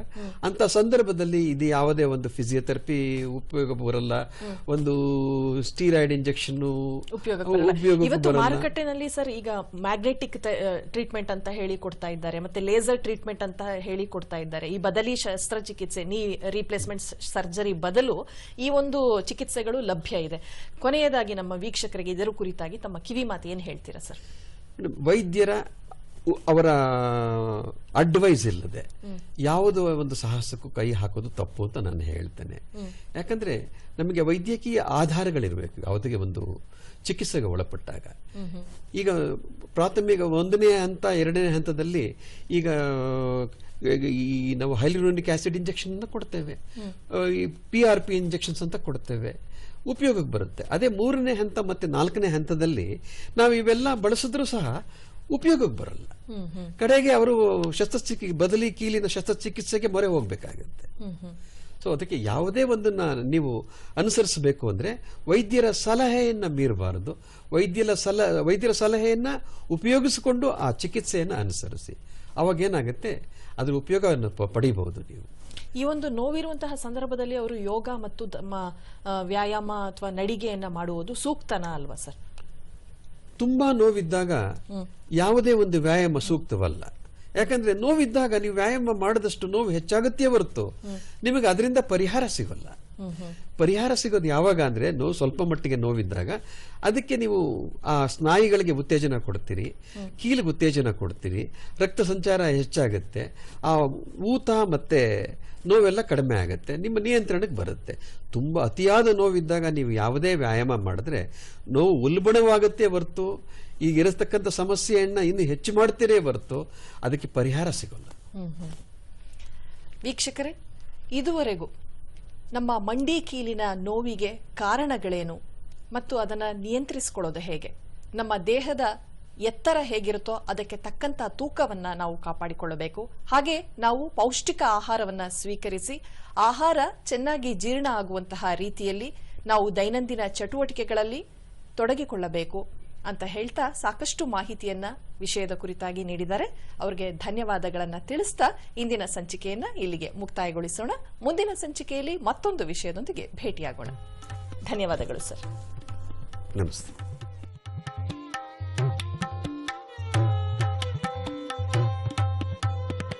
ಅಂತ ಸಂದರ್ಭದಲ್ಲಿ ಇದು ಯಾವುದೇ ಒಂದು ಫಿಸಿಯೋಥೆರಪಿ ಉಪಯೋಗ ಬರಲ್ಲ. ಒಂದು ಸ್ಟೀರಾಯ್ಡ್ ಇಂಜೆಕ್ಷನ್ ಉಪಯೋಗ ಮಾರುಕಟ್ಟೆನಲ್ಲಿ ಸರ್ ಈಗ ಮ್ಯಾಗ್ನೆಟಿಕ್ ಟ್ರೀಟ್ಮೆಂಟ್ ಅಂತ ಹೇಳಿ ಕೊಡ್ತಾ ಇದ್ದಾರೆ. ಮತ್ತೆ ಲೇಸರ್ ಟ್ರೀಟ್ಮೆಂಟ್ ಅಂತ ಹೇಳಿ ಕೊಡ್ತಾ ಇದ್ದಾರೆ. ಈ ಬದಲಿ ಶಸ್ತ್ರಚಿಕಿತ್ಸೆ ನೀ ರೀಪ್ಲೇಸ್ಮೆಂಟ್ ಸರ್ಜರಿ ಬದಲು ಈ ಒಂದು ಚಿಕಿತ್ಸೆಗಳು ಲಭ್ಯ ಇದೆ. ಕೊನೆಯದಾಗಿ ನಮ್ಮ ವೀಕ್ಷಕರಿಗೆ ಇದರ ಕುರಿತಾಗಿ ತಮ್ಮ ಕಿವಿ ಮಾತು ಏನು ಹೇಳ್ತೀರಾ ಸರ್? ವೈದ್ಯರ ಅವರ ಅಡ್ವೈಸ್ ಇಲ್ಲದೆ ಯಾವುದೋ ಒಂದು ಸಾಹಸಕ್ಕೂ ಕೈ ಹಾಕೋದು ತಪ್ಪು ಅಂತ ನಾನು ಹೇಳ್ತೇನೆ. ಯಾಕಂದ್ರೆ ನಮಗೆ ವೈದ್ಯಕೀಯ ಆಧಾರಗಳಿರಬೇಕು. ಯಾವುದೇ ಒಂದು ಚಿಕಿತ್ಸೆಗೆ ಒಳಪಟ್ಟಾಗ. ಈಗ ಪ್ರಾಥಮಿಕ ಒಂದನೇ ಹಂತ ಎರಡನೇ ಹಂತದಲ್ಲಿ ಈಗ ಈ ನಾವು ಹೈಲಿರೋನಿಕ್ ಆಸಿಡ್ ಇಂಜೆಕ್ಷನ್ ಕೊಡ್ತೇವೆ. ಪಿ ಆರ್ ಪಿ ಇಂಜೆಕ್ಷನ್ಸ್ ಅಂತ ಕೊಡ್ತೇವೆ. ಉಪಯೋಗಕ್ಕೆ ಬರುತ್ತೆ. ಅದೇ ಮೂರನೇ ಹಂತ ಮತ್ತೆ ನಾಲ್ಕನೇ ಹಂತದಲ್ಲಿ ನಾವು ಇವೆಲ್ಲ ಬಳಸಿದ್ರೂ ಸಹ ಉಪಯೋಗಕ್ಕೆ ಬರಲ್ಲ. ಕಡೆಗೆ ಅವರು ಶಸ್ತ್ರಚಿಕಿ ಬದಲಿ ಕೀಲಿನ ಶಸ್ತ್ರಚಿಕಿತ್ಸೆಗೆ ಮೊರೆ ಹೋಗ್ಬೇಕಾಗುತ್ತೆ. ಸೊ ಅದಕ್ಕೆ ಯಾವುದೇ ಒಂದನ್ನ ನೀವು ಅನುಸರಿಸಬೇಕು ಅಂದ್ರೆ ವೈದ್ಯರ ಸಲಹೆಯನ್ನು ಮೀರಬಾರದು. ವೈದ್ಯರ ಸಲ ವೈದ್ಯರ ಸಲಹೆಯನ್ನು ಉಪಯೋಗಿಸಿಕೊಂಡು ಆ ಚಿಕಿತ್ಸೆಯನ್ನು ಅನುಸರಿಸಿ. ಅವಾಗ ಏನಾಗುತ್ತೆ? ಅದರ ಉಪಯೋಗವನ್ನು ಪಡಿಬಹುದು ನೀವು. ಈ ಒಂದು ನೋವಿರುವಂತಹ ಸಂದರ್ಭದಲ್ಲಿ ಅವರು ಯೋಗ ಮತ್ತು ವ್ಯಾಯಾಮ ಅಥವಾ ನಡಿಗೆಯನ್ನ ಮಾಡುವುದು ಸೂಕ್ತನಾ ಅಲ್ವಾ ಸರ್? ತುಂಬಾ ನೋವಿದ್ದಾಗ ಯಾವುದೇ ಒಂದು ವ್ಯಾಯಾಮ ಸೂಕ್ತವಲ್ಲ. ಯಾಕಂದ್ರೆ ನೋವಿದ್ದಾಗ ನೀವು ವ್ಯಾಯಾಮ ಮಾಡದಷ್ಟು ನೋವು ಹೆಚ್ಚಾಗುತ್ತೆ ಹೊರತು ನಿಮಗೆ ಅದರಿಂದ ಪರಿಹಾರ ಸಿಗಲ್ಲ. ಪರಿಹಾರ ಸಿಗೋದು ಯಾವಾಗ ಅಂದ್ರೆ ನೋವು ಸ್ವಲ್ಪ ಮಟ್ಟಿಗೆ ನೋವಿದ್ದಾಗ ಅದಕ್ಕೆ ನೀವು ಆ ಸ್ನಾಯುಗಳಿಗೆ ಉತ್ತೇಜನ ಕೊಡ್ತೀರಿ ಕೀಲಿಗೆ ಉತ್ತೇಜನ ಕೊಡ್ತೀರಿ ರಕ್ತ ಸಂಚಾರ ಹೆಚ್ಚಾಗುತ್ತೆ. ಆ ಊತ ಮತ್ತೆ ನೋವೆಲ್ಲ ಕಡಿಮೆ ಆಗುತ್ತೆ, ನಿಮ್ಮ ನಿಯಂತ್ರಣಕ್ಕೆ ಬರುತ್ತೆ. ತುಂಬ ಅತಿಯಾದ ನೋವಿದ್ದಾಗ ನೀವು ಯಾವುದೇ ವ್ಯಾಯಾಮ ಮಾಡಿದ್ರೆ ನೋವು ಉಲ್ಬಣವಾಗುತ್ತೆ ಹೊರತು, ಈಗ ಇರತಕ್ಕಂಥ ಸಮಸ್ಯೆಯನ್ನು ಇನ್ನು ಹೆಚ್ಚು ಮಾಡ್ತೀರೇ ಹೊರತು ಅದಕ್ಕೆ ಪರಿಹಾರ ಸಿಗೋಲ್ಲ. ವೀಕ್ಷಕರೇ, ಇದುವರೆಗೂ ನಮ್ಮ ಮಂಡಿ ಕೀಲಿನ ನೋವಿಗೆ ಕಾರಣಗಳೇನು ಮತ್ತು ಅದನ್ನು ನಿಯಂತ್ರಿಸಿಕೊಳ್ಳೋದು ಹೇಗೆ? ನಮ್ಮ ದೇಹದ ಎತ್ತರ ಹೇಗಿರುತ್ತೋ ಅದಕ್ಕೆ ತಕ್ಕಂತ ತೂಕವನ್ನ ನಾವು ಕಾಪಾಡಿಕೊಳ್ಳಬೇಕು. ಹಾಗೆ ನಾವು ಪೌಷ್ಟಿಕ ಆಹಾರವನ್ನ ಸ್ವೀಕರಿಸಿ, ಆಹಾರ ಚೆನ್ನಾಗಿ ಜೀರ್ಣ ಆಗುವಂತಹ ರೀತಿಯಲ್ಲಿ ನಾವು ದೈನಂದಿನ ಚಟುವಟಿಕೆಗಳಲ್ಲಿ ತೊಡಗಿಕೊಳ್ಳಬೇಕು ಅಂತ ಹೇಳ್ತಾ ಸಾಕಷ್ಟು ಮಾಹಿತಿಯನ್ನ ವಿಷಯದ ಕುರಿತಾಗಿ ನೀಡಿದ್ದಾರೆ. ಅವರಿಗೆ ಧನ್ಯವಾದಗಳನ್ನ ತಿಳಿಸ್ತಾ ಇಂದಿನ ಸಂಚಿಕೆಯನ್ನ ಇಲ್ಲಿಗೆ ಮುಕ್ತಾಯಗೊಳಿಸೋಣ. ಮುಂದಿನ ಸಂಚಿಕೆಯಲ್ಲಿ ಮತ್ತೊಂದು ವಿಷಯದೊಂದಿಗೆ ಭೇಟಿಯಾಗೋಣ. ಧನ್ಯವಾದಗಳು ಸರ್. ನಮಸ್ತೆ.